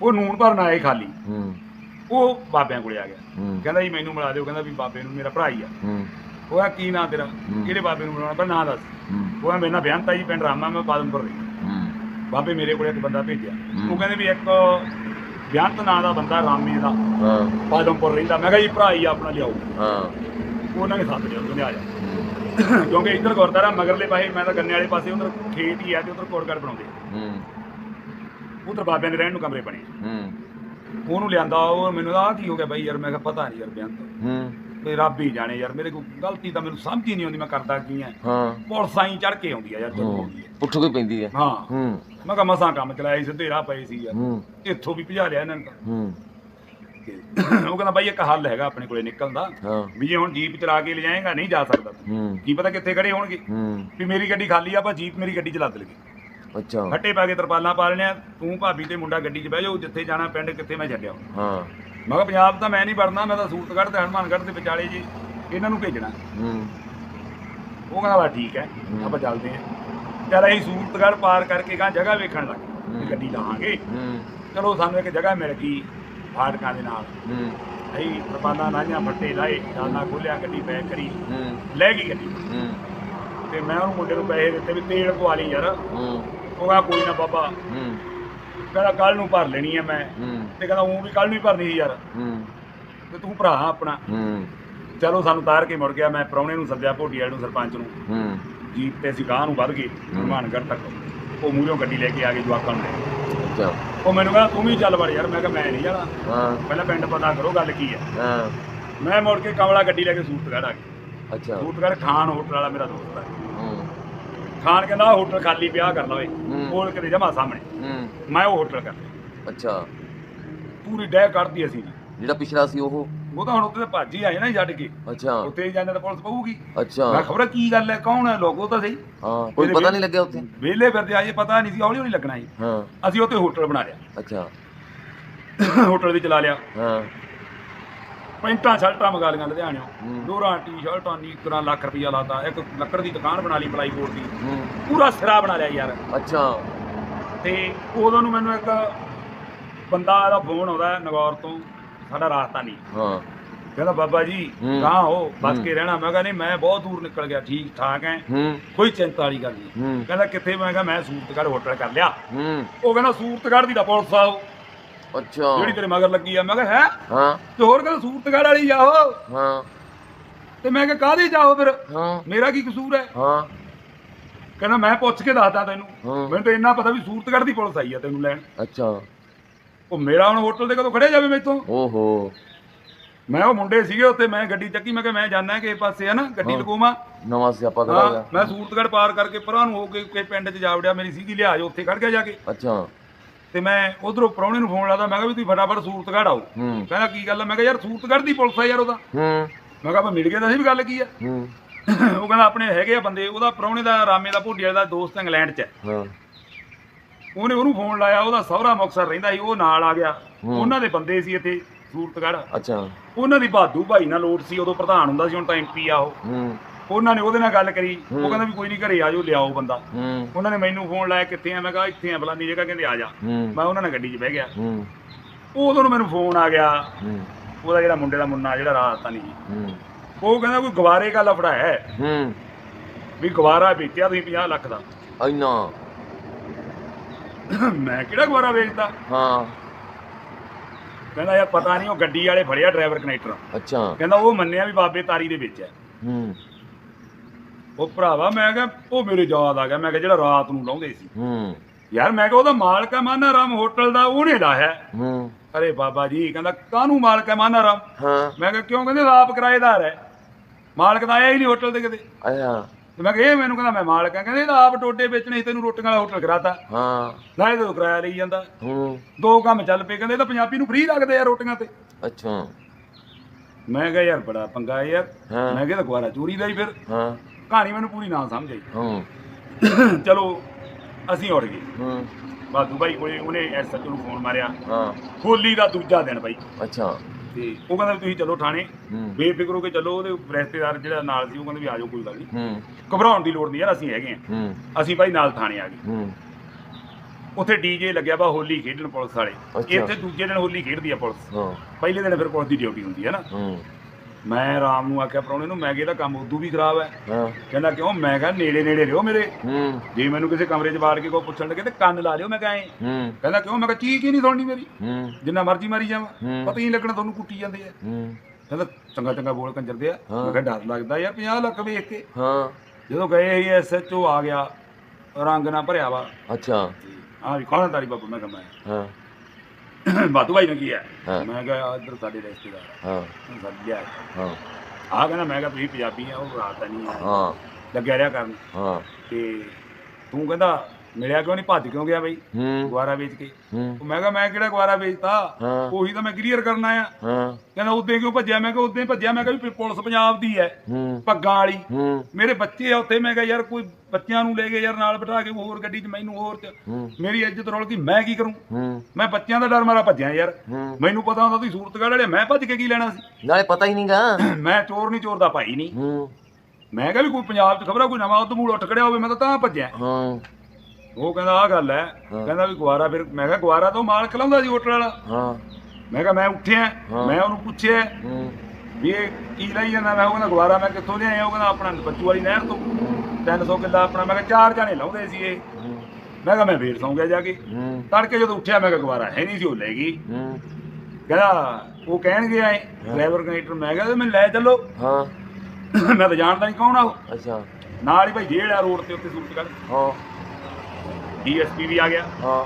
[SPEAKER 1] ਉਹ ਨੂਨ ਭਰਨ ਸੀ ਖਾਲੀ।
[SPEAKER 2] ਹੂੰ।
[SPEAKER 1] ਉਹ ਬਾਬਿਆਂ ਕੋਲੇ ਆ ਗਿਆ।
[SPEAKER 2] ਹੂੰ।
[SPEAKER 1] ਕਹਿੰਦਾ ਜੀ ਮੈਨੂੰ ਮਿਲਾ ਦਿਓ ਕਹਿੰਦਾ ਵੀ ਬਾਬੇ ਨੂੰ ਮੇਰਾ ਭਰਾ ਹੀ ਆ।
[SPEAKER 2] ਹੂੰ।
[SPEAKER 1] ਉਹ ਆ ਕੀ ਨਾਂ ਤੇਰਾ? ਕਿਹੜੇ ਬਾਬੇ ਨੂੰ ਮਿਲਾਉਣਾ? ਪਰ ਨਾਂ ਦੱਸ।
[SPEAKER 2] ਹੂੰ।
[SPEAKER 1] ਉਹ ਆ ਮੇਰੇ ਨਾਲ ਜੀ ਪਿੰਡ ਰਾਮਾ ਮੈਂ ਪਦਮਪੁਰ
[SPEAKER 2] ਹੂੰ।
[SPEAKER 1] ਬਾਬੇ ਮੇਰੇ ਕੋਲੇ ਇੱਕ ਬੰਦਾ ਭੇਜਿਆ।
[SPEAKER 2] ਹੂੰ।
[SPEAKER 1] ਉਹ ਕਹਿੰਦੇ ਵੀ ਇੱਕ ਬੇਅੰਤ ਨਾਂ ਦਾ ਬੰਦਾ ਰਾਮੇ ਦਾ।
[SPEAKER 2] ਹਾਂ।
[SPEAKER 1] ਪਦਮਪੁਰ ਰਹਿੰਦਾ। ਮੈਂ ਕਿਹਾ ਜੀ ਭਰਾ ਹੀ ਆ ਆਪਣਾ ਲਿਆਓ।
[SPEAKER 2] ਹਾਂ।
[SPEAKER 1] ਉਹਨਾਂ ਨੇ ਸੱਦ ਲਿਆ ਉਹਨੇ ਆ ਜਾ ਕਿਉਂਕਿ ਇੱਧਰ ਗੁਰਦਾਰਾ ਮਗਰਲੇ ਪਾਸੇ ਮੈਂ ਤਾਂ ਗੰਨੇ ਵਾਲੇ ਪਾਸੇ ਉਧਰ ਖੇਤ ਹੀ ਆ ਤੇ ਉਧਰ ਕੋੜਗੜ ਬਣਾਉਂਦੇ
[SPEAKER 2] ਹੂੰ।
[SPEAKER 1] ਉਧਰ ਬਾਬਿਆਂ ਦੇ ਰਹਿਣ ਨੂੰ ਕਮਰੇ ਬਣੇ।
[SPEAKER 2] ਹੂੰ।
[SPEAKER 1] ਉਹਨੂੰ ਲਿਆਂਦਾ ਉਹ ਮੈਨੂੰ ਆ ਕੀ ਹੋ ਗਿਆ ਬਾਈ ਯਾਰ ਮੈਂ ਕਿਹਾ ਪਤਾ ਨਹੀਂ ਯਾਰ ਬੇਅੰਤ
[SPEAKER 2] ਹੂੰ।
[SPEAKER 1] ਤੇ ਰੱਬ ਹੀ ਜਾਣੇ ਯਾਰ ਮੇਰੇ ਕੋਲ ਗਲਤੀ ਤਾਂ ਮੈਨੂੰ ਸਮਝ ਹੀ ਨਹੀਂ ਆਉਂਦੀ ਮੈਂ ਕਰਦਾ ਕੀ ਆ।
[SPEAKER 2] ਹਾਂ।
[SPEAKER 1] ਪੁਲਿਸ ਆਈ ਚੜ ਕੇ ਆਉਂਦੀ ਆ ਯਾਰ ਜਦੋਂ ਆਉਂਦੀ ਆ।
[SPEAKER 2] ਪੁੱਠ ਕੋਈ ਪੈਂਦੀ ਹੈ
[SPEAKER 1] ਹਾਂ।
[SPEAKER 2] ਹੂੰ।
[SPEAKER 1] ਮੈਂ ਕਿਹਾ ਮਸਾਂ ਕੰਮ ਚਲਾਇਆ ਸੀ ਸਿੱਧੇ ਰਾਹ ਪਏ ਸੀ ਯਾਰ।
[SPEAKER 2] ਹੂੰ।
[SPEAKER 1] ਇੱਥੋਂ ਵੀ ਭਜਾ ਲਿਆ ਇਹਨਾਂ ਨੇ ਤਾਂ।
[SPEAKER 2] ਹੂੰ।
[SPEAKER 1] ਤੇ ਉਹ ਕਹਿੰਦਾ ਬਾਈ ਇੱਕ ਹੱਲ ਹੈਗਾ ਆਪਣੇ ਕੋਲੇ ਨਿਕਲਣ ਦਾ
[SPEAKER 2] ਹਾਂ।
[SPEAKER 1] ਵੀ ਜੇ ਹੁਣ ਜੀਪ ਚਲਾ ਕੇ ਲੈ ਜਾਏਗਾ ਨਹੀਂ ਜਾ ਸਕਦਾ।
[SPEAKER 2] ਹੂੰ।
[SPEAKER 1] ਕੀ ਪਤਾ ਕਿੱਥੇ ਖੜੇ ਹੋਣਗੇ।
[SPEAKER 2] ਹੂੰ।
[SPEAKER 1] ਵੀ ਮੇਰੀ ਗੱਡੀ ਖਾਲੀ ਆ ਆਪਾਂ ਜੀਪ ਮੇਰੀ ਗੱਡੀ ਚਲਾ ਦੇ ਲਗੇ
[SPEAKER 2] ਅੱਛਾ।
[SPEAKER 1] ਫੱਟੇ ਪਾ ਕੇ ਤਰਪਾਲਾਂ ਪਾ ਲੈਣੇ ਆ ਤੂੰ ਭਾਬੀ ਤੇ ਮੁੰਡਾ ਗੱਡੀ 'ਚ ਬਹਿ ਜਾਓ ਜਿੱਥੇ ਜਾਣਾ ਪਿੰਡ ਕਿੱਥੇ ਮੈਂ ਛੱਡਿਆ।
[SPEAKER 2] ਹਾਂ।
[SPEAKER 1] ਮੈਂ ਕਿਹਾ ਪੰਜਾਬ ਤਾਂ ਮੈਂ ਨਹੀਂ ਵੜਨਾ ਮੈਂ ਤਾਂ ਸੂਰਤਗੜ੍ਹ ਤੇ ਹਨੂੰਮਾਨਗੜ੍ਹ ਦੇ ਵਿਚਾਲੇ ਜੀ ਇਹਨਾਂ ਨੂੰ ਭੇਜਣਾ।
[SPEAKER 2] ਹੂੰ।
[SPEAKER 1] ਉਹ ਕਹਿੰਦਾ ਵਾ ਠੀਕ ਹੈ ਆਪਾਂ ਚੱਲਦੇ ਹਾਂ। ਚੱਲ ਅਸੀਂ ਸੂਰਤਗੜ੍ਹ ਪਾਰ ਕਰਕੇ ਗਾਂ ਜਗ੍ਹਾ ਵੇਖਣ ਲੱਗੇ ਵੀ
[SPEAKER 2] ਹੂੰ।
[SPEAKER 1] ਗੱਡੀ ਲਾਵਾਂਗੇ।
[SPEAKER 2] ਹੂੰ।
[SPEAKER 1] ਚਲੋ ਸਾਨੂੰ ਇੱਕ ਜਗ੍ਹਾ ਮਿਲ ਗਈ ਫਾਟਕਾਂ ਦੇ ਨਾਲ।
[SPEAKER 2] ਹੂੰ।
[SPEAKER 1] ਅਸੀਂ ਤਰਪਾਲਾਂ ਲਾਈਆਂ ਫੱਟੇ ਲਾਏ ਡਾਲਾ ਖੋਲਿਆ ਗੱਡੀ ਪੈਕ ਕਰੀ
[SPEAKER 2] ਹੂੰ।
[SPEAKER 1] ਲੈ ਗਈ ਗੱਡੀ।
[SPEAKER 2] ਹੂੰ।
[SPEAKER 1] ਤੇ ਮੈਂ ਉਹਨੂੰ ਮੁੰਡੇ ਨੂੰ ਪੈਸੇ ਦਿੱਤੇ ਵੀ ਤੇਲ ਪਵਾ ਲਈ ਯਾਰ।
[SPEAKER 2] ਹੂੰ।
[SPEAKER 1] ਉਹ ਕੋਈ ਨਾ ਬਾਬਾ।
[SPEAKER 2] ਹੂੰ।
[SPEAKER 1] ਕਹਿੰਦਾ ਕੱਲ ਨੂੰ ਭਰ ਲੈਣੀ ਹੈ ਮੈਂ।
[SPEAKER 2] ਹੂੰ।
[SPEAKER 1] ਤੇ ਕਹਿੰਦਾ ਉਹ ਵੀ ਕੱਲ ਨੂੰ ਹੀ ਭਰਨੀ ਸੀ ਯਾਰ।
[SPEAKER 2] ਹੂੰ।
[SPEAKER 1] ਤੇ ਤੂੰ ਭਰਾ ਆਪਣਾ।
[SPEAKER 2] ਹੂੰ।
[SPEAKER 1] ਚਲੋ ਸਾਨੂੰ ਤਾਰ ਕੇ ਮੁੜ ਗਿਆ। ਮੈਂ ਪ੍ਰਾਹੁਣੇ ਨੂੰ ਸੱਦਿਆ ਭੋਟੀ ਵਾਲੇ ਨੂੰ ਸਰਪੰਚ ਨੂੰ।
[SPEAKER 2] ਹੂੰ।
[SPEAKER 1] ਜੀਪ ਤੇ ਅਸੀਂ ਗਾਂ ਨੂੰ ਵੱਧ ਗਏ ਹਨੂੰਮਾਨਗੜ੍ਹ ਤੱਕ। ਉਹ ਮੂਹਰੋਂ ਗੱਡੀ ਲੈ ਕੇ ਆ ਗਏ ਜਵਾਕਾਂ ਨੂੰ।
[SPEAKER 2] ਅੱਛਾ।
[SPEAKER 1] ਉਹ ਮੈਨੂੰ ਕਹਿੰਦਾ ਤੂੰ ਵੀ ਚੱਲ ਵੜ ਯਾਰ। ਮੈਂ ਕਿਹਾ ਮੈਂ ਨਹੀਂ ਜਾਣਾ।
[SPEAKER 2] ਹਾਂ।
[SPEAKER 1] ਪਹਿਲਾਂ ਪਿੰਡ ਪਤਾ ਕਰੋ ਗੱਲ ਕੀ ਹੈ
[SPEAKER 2] ਹਾਂ।
[SPEAKER 1] ਮੈਂ ਮੁੜ ਕੇ ਕਮਲਾ ਗੱਡੀ ਲੈ ਕੇ ਸੂਰਤਗੜ੍ਹ ਆ ਗਿਆ।
[SPEAKER 2] ਅੱਛਾ।
[SPEAKER 1] ਸੂਰਤਗੜ੍ਹ ਖਾਨ ਹੋਟਲ ਵਾਲਾ ਮੇਰਾ ਦੋਸਤ ਹੂੰ ਖਾਨ ਕਹਿੰਦਾ ਹੋਟਲ ਖਾਲੀ ਪਿਆ ਕਰ ਲਵੇ
[SPEAKER 2] ਹੂੰ।
[SPEAKER 1] ਕੋਲ ਕਿਤੇ ਜਮਾ ਸਾਹਮਣੇ।
[SPEAKER 2] ਹੂੰ।
[SPEAKER 1] ਮੈਂ ਉਹ ਹੋਟਲ ਕਰ ਲਿਆ।
[SPEAKER 2] ਅੱਛਾ।
[SPEAKER 1] ਪੂਰੀ ਡਹਿ ਕੱਢਦੀ ਅਸੀਂ। ਜੀ
[SPEAKER 2] ਜਿਹੜਾ ਪਿਛਲਾ ਸੀ ਉਹ?
[SPEAKER 1] ਉਹ ਤਾਂ ਹੁਣ ਉੱਤੇ ਤੇ ਭੱਜ ਹੀ ਆਏ ਨਾ ਛੱਡ ਕੇ।
[SPEAKER 2] ਅੱਛਾ।
[SPEAKER 1] ਉੱਤੇ ਹੀ ਜਾਂਦੇ ਤਾਂ ਪੁਲਿਸ ਪਊਗੀ।
[SPEAKER 2] ਅੱਛਾ।
[SPEAKER 1] ਮੈਂ ਖਬਰ ਕੀ ਗੱਲ ਹੈ? ਕੌਣ ਹੈ ਲੋਗੋ ਤਾਂ ਸਹੀ।
[SPEAKER 2] ਹਾਂ ਕੋਈ ਪਤਾ ਨਹੀਂ ਲੱਗਿਆ ਉੱਥੇ?
[SPEAKER 1] ਵਿਹਲੇ ਫਿਰਦੇ ਆਏ ਪਤਾ ਨਹੀਂ ਸੀ ਹੌਲੀ ਹੌਲੀ ਲੱਗਣਾ ਸੀ।
[SPEAKER 2] ਹਾਂ।
[SPEAKER 1] ਅਸੀਂ ਉੱਥੇ ਹੋਟਲ ਬਣਾ ਲਿਆ।
[SPEAKER 2] ਅੱਛਾ।
[SPEAKER 1] ਹੋਟਲ ਵੀ ਚਲਾ ਲਿਆ।
[SPEAKER 2] ਹਾਂ।
[SPEAKER 1] ਪੈਂਟਾਂ ਸ਼ਰਟਾਂ ਮੰਗਾ ਲਈਆਂ ਲੁਧਿਆਣਿਓਂ। ਦੋਰਾਂ ਟੀ-ਸ਼ਰਟਾਂ ਨੀਕਰਾਂ ਲੱਖ ਰੁਪਈਆ ਲਾਤਾ। ਇੱਕ ਲੱਕੜ ਦੀ ਦੁਕਾਨ ਬਣਾ ਲਈ ਪਲਾਈ ਬੋਰਡ ਦੀ। ਪੂਰਾ ਸਿਰਾ ਬਣਾ ਲਿਆ ਯਾਰ।
[SPEAKER 2] ਅੱਛਾ।
[SPEAKER 1] ਤੇ ਉਦੋਂ ਨੂੰ ਮੈਨੂੰ ਇੱਕ ਬੰਦਾ ਦਾ ਫੋਨ ਆਉਂਦਾ ਨਗੌਰ ਤੋਂ ਸਾਡਾ ਰਾਸਤਾ ਨਹੀਂ
[SPEAKER 2] ਹਾਂ।
[SPEAKER 1] ਕਹਿੰਦਾ ਬਾਬਾ ਜੀ। ਕਹਾਂ ਹੋ
[SPEAKER 2] ਹੂੰ।
[SPEAKER 1] ਕੇ ਰਹਿਣਾ। ਮੈਂ ਕਿਹਾ ਨਹੀਂ ਮੈਂ ਬਹੁਤ ਦੂਰ ਨਿਕਲ ਗਿਆ ਠੀਕ ਠਾਕ ਐ ਕੋਈ ਚਿੰਤਾ ਵਾਲੀ ਗੱਲ ਨਹੀਂ। ਕਹਿੰਦਾ ਕਿੱਥੇ? ਮੈਂ ਕਿਹਾ ਮੈਂ ਸੂਰਤਗੜ੍ਹ ਹੋਟਲ ਕਰ ਲਿਆ। ਉਹ ਕਹਿੰਦਾ ਸੂਰਤਗੜ੍ਹ ਦੀ ਤਾਂ ਪੁਲਿਸ ਆਓ।
[SPEAKER 2] ਅੱਛਾ।
[SPEAKER 1] ਜਿਹੜੀ ਤੇਰੇ ਮਗਰ ਲੱਗੀ ਆ ਮੈਂ ਕਿਹਾ ਹੈ?
[SPEAKER 2] ਹਾਂ।
[SPEAKER 1] ਤੇ ਹੋਰ ਕਹਿੰਦਾ ਸੂਰਤਗੜ੍ਹ ਵਾਲੀ ਜਾਓ।
[SPEAKER 2] ਹਾਂ।
[SPEAKER 1] ਤੇ ਮੈਂ ਕਿਹਾ ਕਾਹਦੇ ਜਾਓ ਫਿਰ?
[SPEAKER 2] ਹਾਂ।
[SPEAKER 1] ਮੇਰਾ ਕੀ ਕਸੂਰ ਹੈ?
[SPEAKER 2] ਹਾਂ।
[SPEAKER 1] ਕਹਿੰਦਾ ਮੈਂ ਪੁੱਛ ਕੇ ਦੱਸਦਾ ਤੈਨੂੰ। ਮੈਨੂੰ ਤਾਂ ਇੰਨਾ ਪਤਾ ਵੀ ਸੂਰਤਗੜ੍ਹ ਦੀ ਪੁਲਿਸ ਆਈ ਆ ਤੈਨੂੰ ਲੈਣ।
[SPEAKER 2] ਅੱਛਾ।
[SPEAKER 1] ਉਹ ਮੇਰਾ ਹੁਣ ਹੋਟਲ ਤੇ ਕਦੋਂ ਖੜਿਆ ਜਾਵੇ ਮੈਥੋਂ?
[SPEAKER 2] ਓਹੋ।
[SPEAKER 1] ਮੈਂ ਉਹ ਮੁੰਡੇ ਸੀਗੇ ਉੱਥੇ ਮੈਂ ਗੱਡੀ ਚੱਕੀ ਮੈਂ ਕਿਹਾ ਮੈਂ ਜਾਣਾ ਕਿਸੇ ਪਾਸੇ ਹੈ ਨਾ? ਗੱਡੀ। ਲਗੋਵਾਂ
[SPEAKER 2] ਨਵਾਂ ਸਿਆਪਾ ਖੜਾ ਹੋ
[SPEAKER 1] ਹਾਂ
[SPEAKER 2] ਗਿਆ
[SPEAKER 1] ਮੈਂ ਸੂਰਤਗੜ੍ਹ ਪਾਰ ਕਰਕੇ ਪਰਾਂ ਨੂੰ ਹੋ ਕੇ ਕਿਸੇ ਪਿੰਡ 'ਚ ਜਾ ਵੜਿਆ ਮੇਰੀ ਸੀਗੀ ਲਿਆਜ ਉੱਥੇ ਖੜ ਗਿਆ ਜਾ ਕੇ।
[SPEAKER 2] ਅੱਛਾ।
[SPEAKER 1] ਤੇ ਮੈਂ ਉਧਰੋਂ ਪ੍ਰਾਹੁਣੇ ਨੂੰ ਫੋਨ ਲਾਦਾ ਮੈਂ ਕਿਹਾ ਵੀ ਤੁਸੀਂ ਫਟਾਫਟ ਸੂਰਤਗੜ੍ਹ ਆਓ।
[SPEAKER 2] ਹੂੰ।
[SPEAKER 1] ਕਹਿੰਦਾ ਕੀ ਗੱਲ ਆ? ਮੈਂ ਕਿਹਾ ਯਾਰ ਸੂਰਤਗੜ੍ਹ ਦੀ ਪੁਲਿਸ ਆ ਯਾਰ ਉਹਦਾ।
[SPEAKER 2] ਹੂੰ।
[SPEAKER 1] ਮੈਂ ਕਿਹਾ ਆਪਾਂ ਮਿਲ ਗਏ ਤਾਂ ਸੀ ਵੀ ਗੱਲ ਕੀ ਆ?
[SPEAKER 2] ਹੂੰ।
[SPEAKER 1] ਉਹ ਕਹਿੰਦਾ ਆਪਣੇ ਹੈਗੇ ਆ ਬੰਦੇ ਉਹਦਾ ਪ੍ਰਾਹੁਣੇ ਦਾ ਰਾਮੇ ਦਾ ਭੋਡੀ ਵਾਲੇ ਦਾ ਦੋਸਤ ਇੰਗਲੈਂਡ 'ਚ ਹੈ।
[SPEAKER 2] ਹਾਂ।
[SPEAKER 1] ਉਹਨੇ ਉਹਨੂੰ ਫੋਨ ਲਾਇਆ ਉਹਦਾ ਸਹੁਰਾ ਮੁਕਤਸਰ ਰਹਿੰਦਾ ਸੀ ਉਹ ਨਾਲ ਆ ਗਿਆ। ਉਹਨਾਂ ਦੇ ਬੰਦੇ ਸੀ ਇੱਥੇ ਸੂਰਤਗੜ੍ਹ।
[SPEAKER 2] ਅੱਛਾ।
[SPEAKER 1] ਉਹਨਾਂ ਦੀ ਬਾਦੂ ਭਾਈ ਨਾਲ ਲੋਟ ਸੀ ਉਦੋਂ ਪ੍ਰਧਾਨ ਹੁੰਦਾ ਸੀ ਹੁਣ ਤਾਂ ਐਮਪੀ ਆ ਉਹ।
[SPEAKER 2] ਹੂੰ।
[SPEAKER 1] ਉਹਨਾਂ ਨੇ ਉਹਦੇ ਨਾਲ ਗੱਲ ਕਰੀ ਉਹ। ਕਹਿੰਦਾ ਵੀ ਕੋਈ ਨਹੀਂ ਘਰੇ ਆ ਜਾਓ ਲਿਆਓ ਬੰਦਾ। ਉਹਨਾਂ ਨੇ ਮੈਨੂੰ ਫੋਨ ਲਾਇਆ ਕਿੱਥੇ ਆ? ਮੈਂ ਕਿਹਾ ਇੱਥੇ ਆ ਫਲਾਨੀ ਜਗ੍ਹਾ ਕਹਿੰਦੇ ਆ ਜਾ। ਮੈਂ ਉਹਨਾਂ ਨਾਲ ਗੱਡੀ 'ਚ ਬਹਿ ਗਿਆ। ਉਹ ਉਦੋਂ ਨੂੰ ਮੈਨੂੰ ਫੋਨ ਆ ਗਿਆ। ਉਹਦਾ ਜਿਹੜਾ ਮੁੰਡੇ ਦਾ ਮੁੰਨਾ ਜਿਹੜਾ ਰਾਜਸਥਾਨੀ
[SPEAKER 2] ਹੂੰ।
[SPEAKER 1] ਉਹ ਕਹਿੰਦਾ ਕੋਈ ਗਵਾਰੇ ਦਾ ਲਫੜਾ ਹੈ।
[SPEAKER 2] ਹੂੰ।
[SPEAKER 1] ਵੀ ਗਵਾਰਾ ਵੇਚਿਆ ਤੁਸੀਂ 50 ਲੱਖ ਦਾ।
[SPEAKER 2] ਇੰਨਾ।
[SPEAKER 1] ਮੈਂ ਕਿਹੜਾ ਗਵਾਰਾ ਵੇਚਦਾ?
[SPEAKER 2] ਹਾਂ।
[SPEAKER 1] ਕਹਿੰਦਾ ਯਾਰ ਪਤਾ ਨਹੀਂ ਉਹ ਗੱਡੀ ਵਾਲੇ ਫੜਿਆ ਡਰਾਈਵਰ ਕਨੈਕਟਰ
[SPEAKER 2] ਅੱਛਾ।
[SPEAKER 1] ਕਹਿੰਦਾ ਉਹ ਮੰਨਿਆ ਵੀ ਬਾਬੇ ਤਾਰੀ ਦੇ ਵਿੱਚ ਹੈ।
[SPEAKER 2] ਹੂੰ।
[SPEAKER 1] ਉਹ ਭਰਾਵਾ ਮੈਂ ਕਿਹਾ ਉਹ ਮੇਰੇ ਯਾਦ ਆ ਗਿਆ। ਮੈਂ ਕਿਹਾ ਜਿਹੜਾ ਰਾਤ ਨੂੰ ਲਾਉਂਦੇ ਸੀ।
[SPEAKER 2] ਹੂੰ।
[SPEAKER 1] ਯਾਰ ਮੈਂ ਕਿਹਾ ਉਹਦਾ ਮਾਲਕ ਹੈ ਮਾਨਾ ਰਾਮ ਹੋਟਲ ਦਾ ਉਹਨੇ ਲਾਇਆ
[SPEAKER 2] ਹੂੰ।
[SPEAKER 1] ਅਰੇ ਬਾਬਾ ਜੀ ਕਹਿੰਦਾ ਕਾਹਨੂੰ ਮਾਲਕ ਹੈ ਮਾਨਾ ਰਾਮ?
[SPEAKER 2] ਹਾਂ।
[SPEAKER 1] ਮੈਂ ਕਿਹਾ ਕਿਉਂ? ਕਹਿੰਦੇ ਆਪ ਕਿਰਾਏਦਾਰ ਹੈ। ਮਾਲਕ ਤਾਂ ਆਇਆ ਹੀ ਨਹੀਂ ਹੋਟਲ ਤੇ ਕਿਤੇ
[SPEAKER 2] ਆਇਆ।
[SPEAKER 1] ਤੇ ਮੈਂ ਕਿਹਾ ਇਹ ਮੈਨੂੰ ਕਹਿੰਦਾ ਮੈਂ ਮਾਲਕ ਹਾਂ ਕਹਿੰਦੇ ਇਹਦਾ ਆਪ ਟੋਡੇ ਵੇਚਣੇ ਸੀ ਤੈਨੂੰ ਰੋਟੀਆਂ ਵਾਲਾ ਹੋਟਲ ਕਰਾਤਾ।
[SPEAKER 2] ਹਾਂ।
[SPEAKER 1] ਨਾਲੇ ਤੇ ਕਿਰਾਇਆ ਲਈ ਜਾਂਦਾ।
[SPEAKER 2] ਹੂੰ।
[SPEAKER 1] ਦੋ ਕੰਮ ਚੱਲ ਪਏ ਕਹਿੰਦੇ ਇਹ ਤਾਂ ਪੰਜਾਬੀ ਨੂੰ ਫ੍ਰੀ ਲੱਗਦੇ ਆ ਰੋਟੀਆਂ ਤੇ।
[SPEAKER 2] ਅੱਛਾ।
[SPEAKER 1] ਮੈਂ ਕਿਹਾ ਯਾਰ ਬੜਾ ਪੰਗਾ ਹੈ ਯਾਰ।
[SPEAKER 2] ਹਾਂ।
[SPEAKER 1] ਮੈਂ ਕਿਹਾ ਤਾਂ ਗੁਆਰਾ ਚੋਰੀ ਦਾ ਹੀ ਫਿਰ।
[SPEAKER 2] ਹਾਂ।
[SPEAKER 1] ਕਹਾਣੀ ਮੈਨੂੰ ਪੂਰੀ ਨਾ ਸਮਝ ਆਈ।
[SPEAKER 2] ਹੂੰ।
[SPEAKER 1] ਚਲੋ ਅਸੀਂ ਉੱਠ ਗਏ।
[SPEAKER 2] ਹੂੰ।
[SPEAKER 1] ਬਾਦੂ ਭਾਈ ਕੋਲੇ ਉਹਨੇ ਐਸਐਚਓ ਨੂੰ ਫੋਨ ਮਾਰਿਆ।
[SPEAKER 2] ਹਾਂ।
[SPEAKER 1] ਹੋਲੀ ਦਾ ਦੂਜਾ ਦਿਨ ਬਾਈ।
[SPEAKER 2] ਅੱਛਾ।
[SPEAKER 1] ਤੇ ਉਹ ਕਹਿੰਦਾ ਵੀ ਤੁਸੀਂ ਚਲੋ ਥਾਣੇ।
[SPEAKER 2] ਹੂੰ।
[SPEAKER 1] ਬੇਫਿਕਰ ਹੋ ਕੇ ਚੱਲੋ ਉਹਦੇ ਰਿਸ਼ਤੇਦਾਰ ਜਿਹੜਾ ਨਾਲ ਸੀ ਉਹ ਕਹਿੰਦੇ ਵੀ ਆ ਜਾਓ ਕੋਈ ਗੱਲ ਨਹੀਂ।
[SPEAKER 2] ਹੂੰ।
[SPEAKER 1] ਘਬਰਾਉਣ ਦੀ ਲੋੜ ਨਹੀਂ ਯਾਰ ਅਸੀਂ ਹੈਗੇ ਆ
[SPEAKER 2] ਹੂੰ।
[SPEAKER 1] ਅਸੀਂ ਭਾਈ ਨਾਲ ਥਾਣੇ ਆ ਗਏ।
[SPEAKER 2] ਹੂੰ।
[SPEAKER 1] ਉੱਥੇ ਡੀਜੇ ਲੱਗਿਆ ਵਾ ਹੋਲੀ ਖੇਡਣ ਪੁਲਿਸ ਵਾਲੇ।
[SPEAKER 2] ਅੱਛਾ।
[SPEAKER 1] ਇੱਥੇ ਦੂਜੇ ਦਿਨ ਹੋਲੀ ਖੇਡਦੀ ਆ ਪੁਲਿਸ।
[SPEAKER 2] ਹਾਂ।
[SPEAKER 1] ਪਹਿਲੇ ਦਿਨ ਫਿਰ ਪੁਲਿਸ ਦੀ ਡਿਊਟੀ ਹੁੰਦੀ ਹੈ ਨਾ।
[SPEAKER 2] ਹੂੰ।
[SPEAKER 1] ਮੈਂ ਰਾਮ ਨੂੰ ਆਖਿਆ ਪ੍ਰਾਹੁਣੇ ਨੂੰ ਮੈਂ ਕਿਹਾ ਇਹਦਾ ਕੰਮ ਉਦੋਂ ਵੀ ਖਰਾਬ ਹੈ।
[SPEAKER 2] ਹਾਂ।
[SPEAKER 1] ਕਹਿੰਦਾ ਕਿਉਂ? ਮੈਂ ਕਿਹਾ ਨੇੜੇ ਨੇੜੇ ਰਿਓ ਮੇਰੇ।
[SPEAKER 2] ਹੂੰ।
[SPEAKER 1] ਜੇ ਮੈਨੂੰ ਕਿਸੇ ਕਮਰੇ 'ਚ ਬਾੜ ਕੇ ਕੋਈ ਪੁੱਛਣ ਲੱਗੇ ਤੇ ਕੰਨ ਲਾ ਲਿਓ ਮੈਂ ਕਹਾਂ
[SPEAKER 2] ਹੂੰ।
[SPEAKER 1] ਕਹਿੰਦਾ ਕਿਉਂ? ਮੈਂ ਕਿਹਾ ਚੀਕ ਹੀ ਨਹੀਂ ਸੁਣਨੀ ਮੇਰੀ?
[SPEAKER 2] ਹੂੰ।
[SPEAKER 1] ਜਿੰਨਾ ਮਰਜ਼ੀ ਮਾਰੀ ਜਾਵਾਂ।
[SPEAKER 2] ਹੂੰ।
[SPEAKER 1] ਪਤਾ ਹੀ ਨਹੀਂ ਲੱਗਣਾ ਤੁਹਾਨੂੰ ਕੁੱਟੀ ਜਾਂਦੇ ਆ।
[SPEAKER 2] ਹੂੰ।
[SPEAKER 1] ਕਹਿੰਦਾ ਚੰਗਾ ਚੰਗਾ ਬੋਲ ਕੰਜਰ ਦੇ ਆ।
[SPEAKER 2] ਹਾਂ।
[SPEAKER 1] ਮੈਂ ਕਿਹਾ ਡਰ ਲੱਗਦਾ ਯਾਰ 50 ਲੱਖ ਵੇਖ ਕੇ।
[SPEAKER 2] ਹਾਂ।
[SPEAKER 1] ਜਦੋਂ ਗਏ ਹੀ ਐਸਐਚਓ ਆ ਗਿਆ। ਰੰਗ ਨਾਲ ਭਰਿਆ ਵਾ।
[SPEAKER 2] ਅੱਛਾ।
[SPEAKER 1] ਆ ਵੀ ਕੌਣ ਤਾਰੀ ਬਾਬੂ ਮੈਂ ਕਿਹਾ
[SPEAKER 2] ਹਾਂ।
[SPEAKER 1] ਬਾਦੂ ਭਾਈ ਨੇ ਕੀ ਹੈ।
[SPEAKER 2] ਹਾਂ।
[SPEAKER 1] ਮੈਂ ਕਿਹਾ ਇੱਧਰ ਸਾਡੇ ਰਿਸ਼ਤੇਦਾਰ
[SPEAKER 2] ਹਾਂ।
[SPEAKER 1] ਸੱਦ ਲਿਆ
[SPEAKER 2] ਹਾਂ।
[SPEAKER 1] ਆ ਕਹਿੰਦਾ ਮੈਂ ਕਿਹਾ ਤੁਸੀਂ ਪੰਜਾਬੀ ਆ ਉਹ ਰਾਤ ਨਹੀਂ ਆ
[SPEAKER 2] ਹਾਂ।
[SPEAKER 1] ਲੱਗਿਆ ਰਿਹਾ ਕਰਨ।
[SPEAKER 2] ਹਾਂ।
[SPEAKER 1] ਤੇ ਤੂੰ ਕਹਿੰਦਾ ਮਿਲਿਆ ਕਿਉਂ ਨਹੀਂ ਭੱਜ ਕਿਉਂ ਗਿਆ ਬਈ? ਗਵਾਰਾ ਵੇਚ ਕੇ। ਉਹ ਮੈਂ ਕਿਹਾ ਮੈਂ ਕਿਹੜਾ ਗਵਾਰਾ ਵੇਚਤਾ? ਉਹੀ ਤਾਂ ਮੈਂ ਕਲੀਅਰ ਕਰਨ
[SPEAKER 2] ਹਾਂ।
[SPEAKER 1] ਕਹਿੰਦਾ ਉਦੋਂ ਕਿਉਂ ਭੱਜਿਆ? ਮੈਂ ਕਿਹਾ ਉਦੋਂ ਹੀ ਭੱਜਿਆ। ਮੈਂ ਕਿਹਾ ਵੀ ਪੁਲਿਸ ਪੰਜਾਬ ਦੀ ਹੈ ਪੱਗਾਂ ਵਾਲੀ। ਮੇਰੇ ਬੱਚੇ ਆ ਉੱਥੇ। ਮੈਂ ਕਿਹਾ ਯਾਰ ਕੋਈ ਬੱਚਿਆਂ ਨੂੰ ਲੈ ਕੇ ਯਾਰ ਨਾਲ ਬਿਠਾ ਕੇ ਹੋਰ ਗੱਡੀ 'ਚ ਮੈਨੂੰ ਹੋਰ 'ਚ। ਮੇਰੀ ਇੱਜ਼ਤ ਰੋਲ ਗਈ ਮੈਂ ਕੀ ਕਰੂੰ? ਮੈਂ ਬੱਚਿਆਂ ਦਾ ਡਰ ਮਾਰਾ ਭੱਜਿਆ ਯਾਰ। ਮੈਨੂੰ ਪਤਾ ਹੁੰਦਾ ਤੁਸੀਂ ਸੂਰਤਗੜ੍ਹ ਵਾਲੇ ਮੈਂ ਭੱਜ ਕੇ ਕੀ ਲੈਣਾ ਸੀ?
[SPEAKER 2] ਨਾਲੇ ਪਤਾ ਹੀ ਨਹੀਂਗਾ
[SPEAKER 1] ਮੈਂ ਚੋਰ ਨਹੀਂ ਚੋਰ ਦਾ ਭਾਈ ਨਹੀਂ ਮੈਂ ਕਿਹਾ ਵੀ ਕੋਈ ਪੰਜਾਬ 'ਚ ਖਬਰਾਂ ਕੋਈ ਨਵਾਂ ਉਦਮੂਲ ਉੱਠ ਖੜਿਆ ਹੋਵੇ ਮੈਂ ਤਾਂ ਤਾਂ ਭੱਜਿਆ।
[SPEAKER 2] ਹਾਂ।
[SPEAKER 1] ਉਹ ਕਹਿੰਦਾ ਆਹ ਗੱਲ ਹੈ। ਕਹਿੰਦਾ ਵੀ ਗਵਾਰਾ ਫਿਰ ਮੈਂ ਕਿਹਾ ਗਵਾਰਾ ਤੋਂ ਮਾਲਕ ਲਾਉਂਦਾ ਸੀ ਹੋਟਲ ਵਾਲਾ।
[SPEAKER 2] ਹਾਂ।
[SPEAKER 1] ਮੈਂ ਕਿਹਾ ਮੈਂ ਉੱਠਿਆ। ਮੈਂ ਉਹਨੂੰ ਪੁੱਛਿਆ
[SPEAKER 2] ਹੂੰ।
[SPEAKER 1] ਵੀ ਇਹ ਕੀ ਲਈ ਜਾਂਦਾ? ਮੈਂ ਉਹ ਕਹਿੰਦਾ ਗਵਾਰਾ ਮੈਂ ਕਿੱਥੋਂ ਲਿਆਇਆ? ਉਹ ਕਹਿੰਦਾ ਆਪਣਾ ਬੱਚੂ ਵਾਲੀ ਨਹਿਰ ਤੋਂ। 300 ਕਿੱਲਾ ਆਪਣਾ ਮੈਂ ਕਿਹਾ ਚਾਰ ਜਾਣੇ ਲਾਉਂਦੇ ਸੀ ਇਹ। ਮੈਂ ਕਿਹਾ ਮੈਂ ਫੇਰ ਸੌਂ ਗਿਆ ਜਾ ਕੇ। ਤੜਕੇ ਜਦੋਂ ਉੱਠਿਆ ਮੈਂ ਕਿਹਾ ਗਵਾਰਾ ਹੈ ਨਹੀਂ ਸੀ ਉਹ ਲੈ ਗਈ।
[SPEAKER 2] ਹੂੰ।
[SPEAKER 1] ਕਹਿੰਦਾ ਉਹ ਕਹਿਣਗੇ ਆਏ ਡਰਾਈਵਰ ਕਨੈਕਟਰ ਮੈਂ ਕਿਹਾ ਮੈਨੂੰ ਲੈ ਚੱਲੋ।
[SPEAKER 2] ਹਾਂ।
[SPEAKER 1] ਮੈਂ ਤਾਂ ਜਾਣਦਾ ਨਹੀਂ ਕੌਣ ਆ ਉਹ।
[SPEAKER 2] ਅੱਛਾ।
[SPEAKER 1] ਨਾਲ ਹੀ ਭਾਈ ਜੇਲ੍ਹ ਆ ਰੋਡ ਤੇ ਉੱਤੇ ਸੂਰਤਗੜ੍ਹ
[SPEAKER 2] ਹਾਂ।
[SPEAKER 1] ਡੀਐਸਪੀ ਵੀ ਆ ਗਿਆ।
[SPEAKER 2] ਹਾਂ।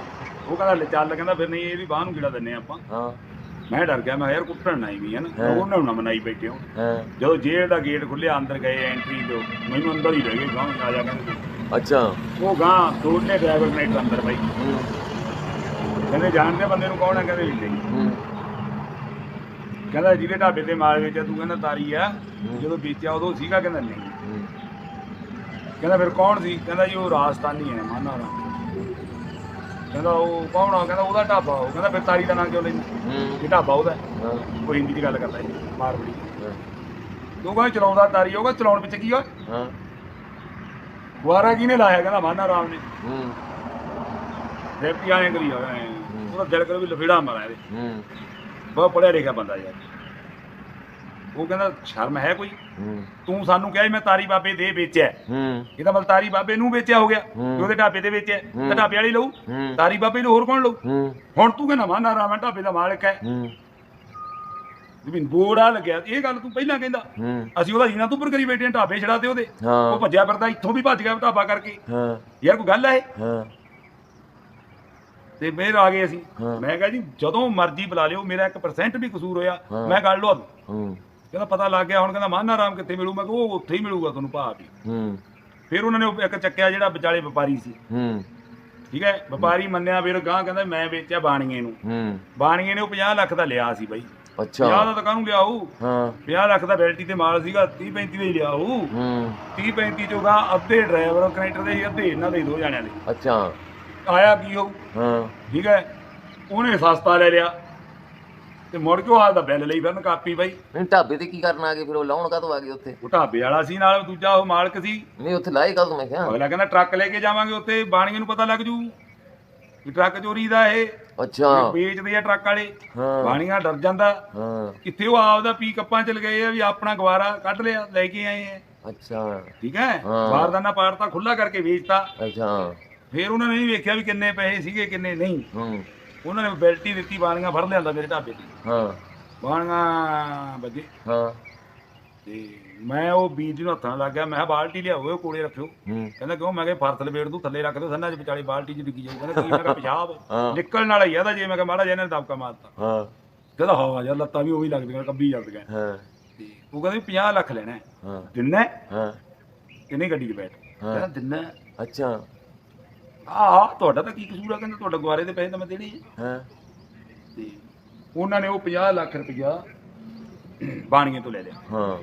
[SPEAKER 1] ਉਹ ਕਹਿੰਦਾ ਲੈ ਚੱਲ ਕਹਿੰਦਾ ਫਿਰ ਨਹੀਂ ਇਹ ਵੀ ਬਾਹਰ ਨੂੰ ਕਿਹੜਾ ਦਿੰਨੇ ਆਪਾਂ।
[SPEAKER 2] ਹਾਂ।
[SPEAKER 1] ਮੈਂ ਡਰ ਗਿਆ ਮੈਂ ਯਾਰ ਕੁੱਟਣ ਨਾ ਵੀ ਹੈ। ਨਾ। ਉਹਨਾਂ ਨੂੰ ਨਾ ਮਨਾਈ ਬੈਠੇ ਹੋ। ਜਦੋਂ ਜੇਲ੍ਹ ਦਾ ਗੇਟ ਖੁੱਲਿਆ ਅੰਦਰ ਗਏ ਐਂਟਰੀ ਦਿਓ ਮੈਨੂੰ ਅੰਦਰ ਹੀ ਲੈ ਗਏ ਗਾਂ ਆ ਜਾ ਕਹਿੰਦੇ।
[SPEAKER 2] ਅੱਛਾ।
[SPEAKER 1] ਉਹ ਗਾਂ ਦੋਨੇ ਡਰਾਈਵਰ ਨੇ ਅੰਦਰ ਬਾਈ ਕਹਿੰਦੇ ਜਾਣਦੇ ਬੰਦੇ ਨੂੰ ਕੌਣ ਹੈ ਕਹਿੰਦੇ
[SPEAKER 2] ਹੂੰ।
[SPEAKER 1] ਕਹਿੰਦਾ ਜਿਹਦੇ ਢਾਬੇ ਤੇ ਮਾਲ ਵੇਚਿਆ ਤੂੰ ਕਹਿੰਦਾ ਤਾਰੀ ਆ। ਜਦੋਂ ਵੇਚਿਆ ਉਦੋਂ ਸੀਗਾ ਕਹਿੰਦਾ ਨਹੀਂ। ਕਹਿੰਦਾ ਫਿਰ ਕੌਣ ਸੀ? ਕਹਿੰਦਾ ਜੀ ਉਹ ਰਾਜਸਥਾਨੀ ਹੈ ਮਾਨਾ ਦਾ ਕਹਿੰਦਾ ਉਹ ਕੌਣ ਆ? ਕਹਿੰਦਾ ਉਹਦਾ ਢਾਬਾ ਉਹ। ਕਹਿੰਦਾ ਫਿਰ ਤਾਰੀ ਦਾ ਨਾਂ ਕਿਉਂ ਲੈਂਦਾ? ਇਹ ਢਾਬਾ ਉਹਦਾ। ਹੈ। ਉਹ ਹਿੰਦੀ ਦੀ ਗੱਲ ਕਰਦਾ ਹੈ। ਮਾਰਵੜੀ ਕਹਿੰਦਾ ਚਲਾਉਂਦਾ ਤਾਰੀ ਹੋਗਾ ਚਲਾਉਣ ਪਿੱਛੇ ਕੀ ਹੋਇਆ?
[SPEAKER 2] ਹਾਂ।
[SPEAKER 1] ਗੁਆਰਾ ਕਿਹਨੇ ਲਾਇਆ? ਕਹਿੰਦਾ ਮਾਨਾ ਰਾਮ ਨੇ।
[SPEAKER 2] ਹੂੰ।
[SPEAKER 1] ਰੈਪੀ ਆਏ ਕਰੀ ਹੋਇਆ। ਉਹਦਾ ਦਿਲ ਕਰ ਵੀ ਲਫੇੜਾ ਮਾਰਿਆ ਇਹਦੇ।
[SPEAKER 2] ਹੂੰ।
[SPEAKER 1] ਬਹੁਤ ਪੜਿਆ ਲਿਖਿਆ ਬੰਦਾ ਯਾਰ। ਉਹ ਕਹਿੰਦਾ ਸ਼ਰਮ ਹੈ ਕੋਈ? ਤੂੰ ਸਾਨੂੰ ਕਿਹਾ ਸੀ ਮੈਂ ਤਾਰੀ ਬਾਬੇ ਦੇ ਵੇਚਿਆ
[SPEAKER 2] ਹੂੰ।
[SPEAKER 1] ਇਹਦਾ ਮਤਲਬ ਤਾਰੀ ਬਾਬੇ ਨੂੰ ਵੇਚਿਆ ਹੋ ਗਿਆ। ਕਿ ਉਹਦੇ ਢਾਬੇ ਤੇ ਵੇਚਿਆ। ਤੇ ਢਾਬੇ ਵਾਲੀ ਲਊ। ਤਾਰੀ ਬਾਬੇ ਨੂੰ ਹੋਰ ਕੌਣ ਲਊ? ਹੁਣ ਤੂੰ ਕਹਿੰਦਾ ਮਾਨਾ ਰਾਮ ਹੈ ਢਾਬੇ ਦਾ ਮਾਲਕ ਹੈ।
[SPEAKER 2] ਹੂੰ।
[SPEAKER 1] ਵੀ ਬੋੜਾ ਲੱਗਿਆ। ਇਹ ਗੱਲ ਤੂੰ ਪਹਿਲਾਂ ਕਹਿੰਦਾ। ਅਸੀਂ ਉਹਦਾ ਜੀਣਾ ਤੋਂ ਉੱਪਰ ਕਰੀ ਬੈਠੇ ਢਾਬੇ ਛੜਾਤੇ ਉਹਦੇ।
[SPEAKER 2] ਹਾਂ।
[SPEAKER 1] ਉਹ ਭੱਜਿਆ ਫਿਰਦਾ ਇੱਥੋਂ ਵੀ ਭੱਜ ਗਿਆ ਢਾਬਾ ਕਰਕੇ। ਯਾਰ ਕੋਈ ਗੱਲ ਹੈ ਤੇ ਫੇਰ ਆ ਗਏ ਅਸੀਂ। ਮੈਂ ਕਿਹਾ ਜੀ ਜਦੋਂ ਮਰਜ਼ੀ ਬੁਲਾ ਲਿਓ ਮੇਰਾ 1% ਵੀ ਕਸੂਰ ਹੋਇਆ। ਮੈਂ ਗੱਲ ਲਵਾ ਦੂੰ।
[SPEAKER 2] ਹੂੰ।
[SPEAKER 1] ਕਹਿੰਦਾ ਪਤਾ ਲੱਗ ਗਿਆ ਹੁਣ ਕਹਿੰਦਾ ਮਾਨਾ ਰਾਮ ਕਿੱਥੇ ਮਿਲੂ? ਮੈਂ ਕਿਹਾ ਉਹ ਉੱਥੇ ਹੀ ਮਿਲੂਗਾ ਤੁਹਾਨੂੰ ਭਾਅ ਵੀ।
[SPEAKER 2] ਹੂੰ।
[SPEAKER 1] ਫਿਰ ਉਹਨਾਂ ਨੇ ਉਹ ਇੱਕ ਚੱਕਿਆ ਜਿਹੜਾ ਵਿਚਾਲੇ ਵਪਾਰੀ ਸੀ।
[SPEAKER 2] ਹੂੰ।
[SPEAKER 1] ਠੀਕ ਹੈ? ਵਪਾਰੀ ਮੰਨਿਆ ਫਿਰ ਗਾਂ ਕਹਿੰਦਾ ਮੈਂ ਵੇਚਿਆ ਬਾਣੀਏ ਨੂੰ।
[SPEAKER 2] ਹੂੰ।
[SPEAKER 1] ਬਾਣੀਏ ਨੇ ਉਹ 50 ਲੱਖ ਦਾ ਲਿਆ ਸੀ ਬਾਈ। 50
[SPEAKER 2] ਅੱਛਾ
[SPEAKER 1] ਦਾ ਤਾਂ ਕਾਹਨੂੰ ਲਿਆ ਉਹ
[SPEAKER 2] ਹਾਂ।
[SPEAKER 1] 50 ਲੱਖ ਦਾ ਬੈਲਟੀ ਤੇ ਮਾਲ ਸੀਗਾ 30 35 ਦਾ ਹੀ ਲਿਆ ਉਹ
[SPEAKER 2] ਹੂੰ।
[SPEAKER 1] 30 35 ਚੋਂ ਗਾਂ ਅੱਧੇ ਡਰਾਈਵਰ ਕਨੈਕਟਰ ਦੇ ਸੀ ਅੱਧੇ ਇਹਨਾਂ ਦੇ ਦੋ ਜਣਿਆਂ ਦੇ।
[SPEAKER 2] ਅੱਛਾ।
[SPEAKER 1] ਆਇਆ ਕੀ ਹੋਊ
[SPEAKER 2] ਹਾਂ।
[SPEAKER 1] ਠੀਕ ਹੈ? ਉਹਨੇ ਸਸਤਾ ਲੈ ਲਿਆ। ਤੇ ਮੁੜ ਕੇ ਉਹ ਆਪਦਾ ਬਿੱਲ ਲਈ ਫਿਰਨ ਕਾਪੀ ਬਾਈ।
[SPEAKER 2] ਨਹੀਂ ਢਾਬੇ ਤੇ ਕੀ ਕਰਨ ਆ ਗਏ? ਫਿਰ ਉਹ ਲਾਉਣ ਕਾਹਤੋਂ ਆ ਗਏ ਉੱਥੇ?
[SPEAKER 1] ਉਹ ਢਾਬੇ ਵਾਲਾ ਸੀ ਨਾਲ ਦੂਜਾ ਉਹ ਮਾਲਕ ਸੀ।
[SPEAKER 2] ਨਹੀਂ ਉੱਥੇ ਲਾਏ ਕਾਹਤੋਂ ਮੈਂ ਕਿਹਾ?
[SPEAKER 1] ਅਗਲਾ ਕਹਿੰਦਾ ਟਰੱਕ ਲੈ ਕੇ ਜਾਵਾਂਗੇ ਉੱਥੇ ਬਾਣੀਏ ਨੂੰ ਪਤਾ ਲੱਗ ਜੂ ਵੀ ਟਰੱਕ ਚੋਰੀ ਦਾ ਇਹ।
[SPEAKER 2] ਅੱਛਾ।
[SPEAKER 1] ਵੇਚਦੇ ਆ ਟਰੱਕ ਵਾਲੇ।
[SPEAKER 2] ਹਾਂ।
[SPEAKER 1] ਬਾਣੀਆਂ ਡਰ ਜਾਂਦਾ।
[SPEAKER 2] ਹਾਂ।
[SPEAKER 1] ਕਿੱਥੇ ਉਹ ਆਪਦਾ ਪੀ ਕੱਪਾਂ ਚ ਲਗਾਏ ਆ ਵੀ ਆਪਣਾ ਗਵਾਰਾ ਕੱਢ ਲਿਆ ਲੈ ਕੇ ਆਏ ਆ।
[SPEAKER 2] ਅੱਛਾ।
[SPEAKER 1] ਠੀਕ ਹੈ?
[SPEAKER 2] ਹਾਂ।
[SPEAKER 1] ਬਾਰਦਾਨਾ ਪਾੜਤਾ ਖੁੱਲਾ ਕਰਕੇ ਵੇਚਤਾ।
[SPEAKER 2] ਅੱਛਾ।
[SPEAKER 1] ਫਿਰ ਉਹਨਾਂ ਨੇ ਨਹੀਂ ਵੇਖਿਆ ਵੀ ਕਿੰਨੇ ਪੈਸੇ ਸੀਗੇ ਕਿੰਨੇ ਨਹੀਂ।
[SPEAKER 2] ਹੂੰ।
[SPEAKER 1] ਉਹਨਾਂ ਨੇ ਬੈਲਟੀ ਦਿੱਤੀ ਬਾਣੀਆਂ ਫੜ ਲਿਆਂਦਾ ਮੇਰੇ ਢਾਬੇ ਤੇ।
[SPEAKER 2] ਹਾਂ।
[SPEAKER 1] ਬਾਣੀਆਂ ਵੱਜੇ।
[SPEAKER 2] ਹਾਂ।
[SPEAKER 1] ਤੇ ਮੈਂ ਉਹ ਬੀਜ ਨੂੰ ਹੱਥਾਂ ਲੱਗ ਗਿਆ ਮੈਂ ਕਿਹਾ ਬਾਲਟੀ ਲਿਆਓ ਉਹ ਕੋਲੇ ਰੱਖਿਓ। ਕਹਿੰਦਾ ਕਿਉਂ? ਮੈਂ ਕਿਹਾ ਫਰਤ ਲਪੇੜ ਦੂੰ ਥੱਲੇ ਰੱਖ ਦਿਓ ਸੰਨਾ ਚ ਵਿਚਾਲੇ ਬਾਲਟੀ ਚ ਡਿੱਗੀ ਜਾਊ। ਕਹਿੰਦਾ ਕੀ? ਮੈਂ ਕਿਹਾ ਪਿਸ਼ਾਬ। ਨਿਕਲਣ ਵਾਲਾ ਹੀ ਆ ਦਾ ਜੇ ਮੈਂ ਕਿਹਾ ਮਾੜਾ ਜਿਹਾ ਇਹਨੇ ਦਬਕਾ ਮਾਰਤਾ।
[SPEAKER 2] ਹਾਂ।
[SPEAKER 1] ਕਹਿੰਦਾ ਹਾਂ ਯਾਰ ਲੱਤਾਂ ਵੀ ਉਹੀ ਲੱਗਦੀਆਂ ਕੱਬੀ ਜਾਂਦੀਆਂ।
[SPEAKER 2] ਹਾਂ।
[SPEAKER 1] ਤੇ ਉਹ ਕਹਿੰਦਾ ਵੀ 50 ਲੱਖ ਲੈਣਾ ਹੈ। ਦਿਨਾ ਹੈ? ਕਿੰਨੇ ਗੱਡੀ 'ਚ ਬੈਠ। ਕਹਿੰਦਾ ਦਿਨਾ
[SPEAKER 2] ਅੱਛਾ।
[SPEAKER 1] ਆ ਤੁਹਾਡਾ ਤਾਂ ਕੀ ਕਸੂਰ ਆ? ਕਹਿੰਦਾ ਤੁਹਾਡਾ ਗੁਆਰੇ ਦੇ ਪੈਸੇ ਤਾਂ ਮੈਂ ਦੇਣੇ ਹੀ ਆ।
[SPEAKER 2] ਹਾਂ।
[SPEAKER 1] ਤੇ ਉਹਨਾਂ ਨੇ ਉਹ 50 ਲੱਖ ਰੁਪਇਆ ਬਾਣੀਏ ਤੋਂ ਲੈ ਲਿਆ।
[SPEAKER 2] ਹਾਂ।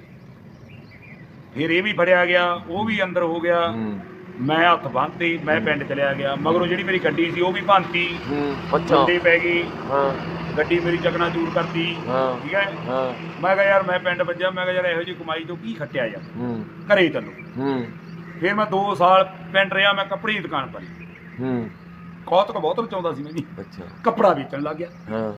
[SPEAKER 1] ਫਿਰ ਇਹ ਵੀ ਫੜਿਆ ਗਿਆ ਉਹ ਵੀ ਅੰਦਰ ਹੋ ਗਿਆ।
[SPEAKER 2] ਹੂੰ।
[SPEAKER 1] ਮੈਂ ਹੱਥ ਬੰਨ੍ਹਤੇ ਮੈਂ ਪਿੰਡ ਚਲਿਆ ਗਿਆ। ਮਗਰੋਂ ਜਿਹੜੀ ਮੇਰੀ ਗੱਡੀ ਸੀ ਉਹ ਵੀ ਭੰਨਤੀ।
[SPEAKER 2] ਹੂੰ ਅੱਛਾ
[SPEAKER 1] ਪੈ ਗਈ
[SPEAKER 2] ਹਾਂ।
[SPEAKER 1] ਗੱਡੀ ਮੇਰੀ ਚਕਨਾ ਚੂਰ ਕਰਤੀ।
[SPEAKER 2] ਹਾਂ।
[SPEAKER 1] ਠੀਕ ਹੈ?
[SPEAKER 2] ਹਾਂ।
[SPEAKER 1] ਮੈਂ ਕਿਹਾ ਯਾਰ ਮੈਂ ਪਿੰਡ ਵੱਜਿਆ। ਮੈਂ ਕਿਹਾ ਯਾਰ ਇਹੋ ਜਿਹੀ ਕਮਾਈ ਤੋਂ ਕੀ ਖੱਟਿਆ ਯਾਰ?
[SPEAKER 2] ਹੂੰ।
[SPEAKER 1] ਘਰੇ ਚੱਲੋ।
[SPEAKER 2] ਹੂੰ।
[SPEAKER 1] ਫਿਰ ਮੈਂ 2 ਸਾਲ ਪਿੰਡ ਰਿਹਾ ਮੈਂ ਕੱਪੜੇ ਦੀ ਦੁਕਾਨ ਪਾਈ
[SPEAKER 2] ਹੂੰ।
[SPEAKER 1] ਕੌਤਕ ਬਹੁਤ ਰਚਾਉਂਦਾ ਸੀ ਮੈਂ ਜੀ
[SPEAKER 2] ਅੱਛਾ।
[SPEAKER 1] ਕੱਪੜਾ ਵੇਚਣ ਲੱਗ ਗਿਆ।
[SPEAKER 2] ਹਾਂ।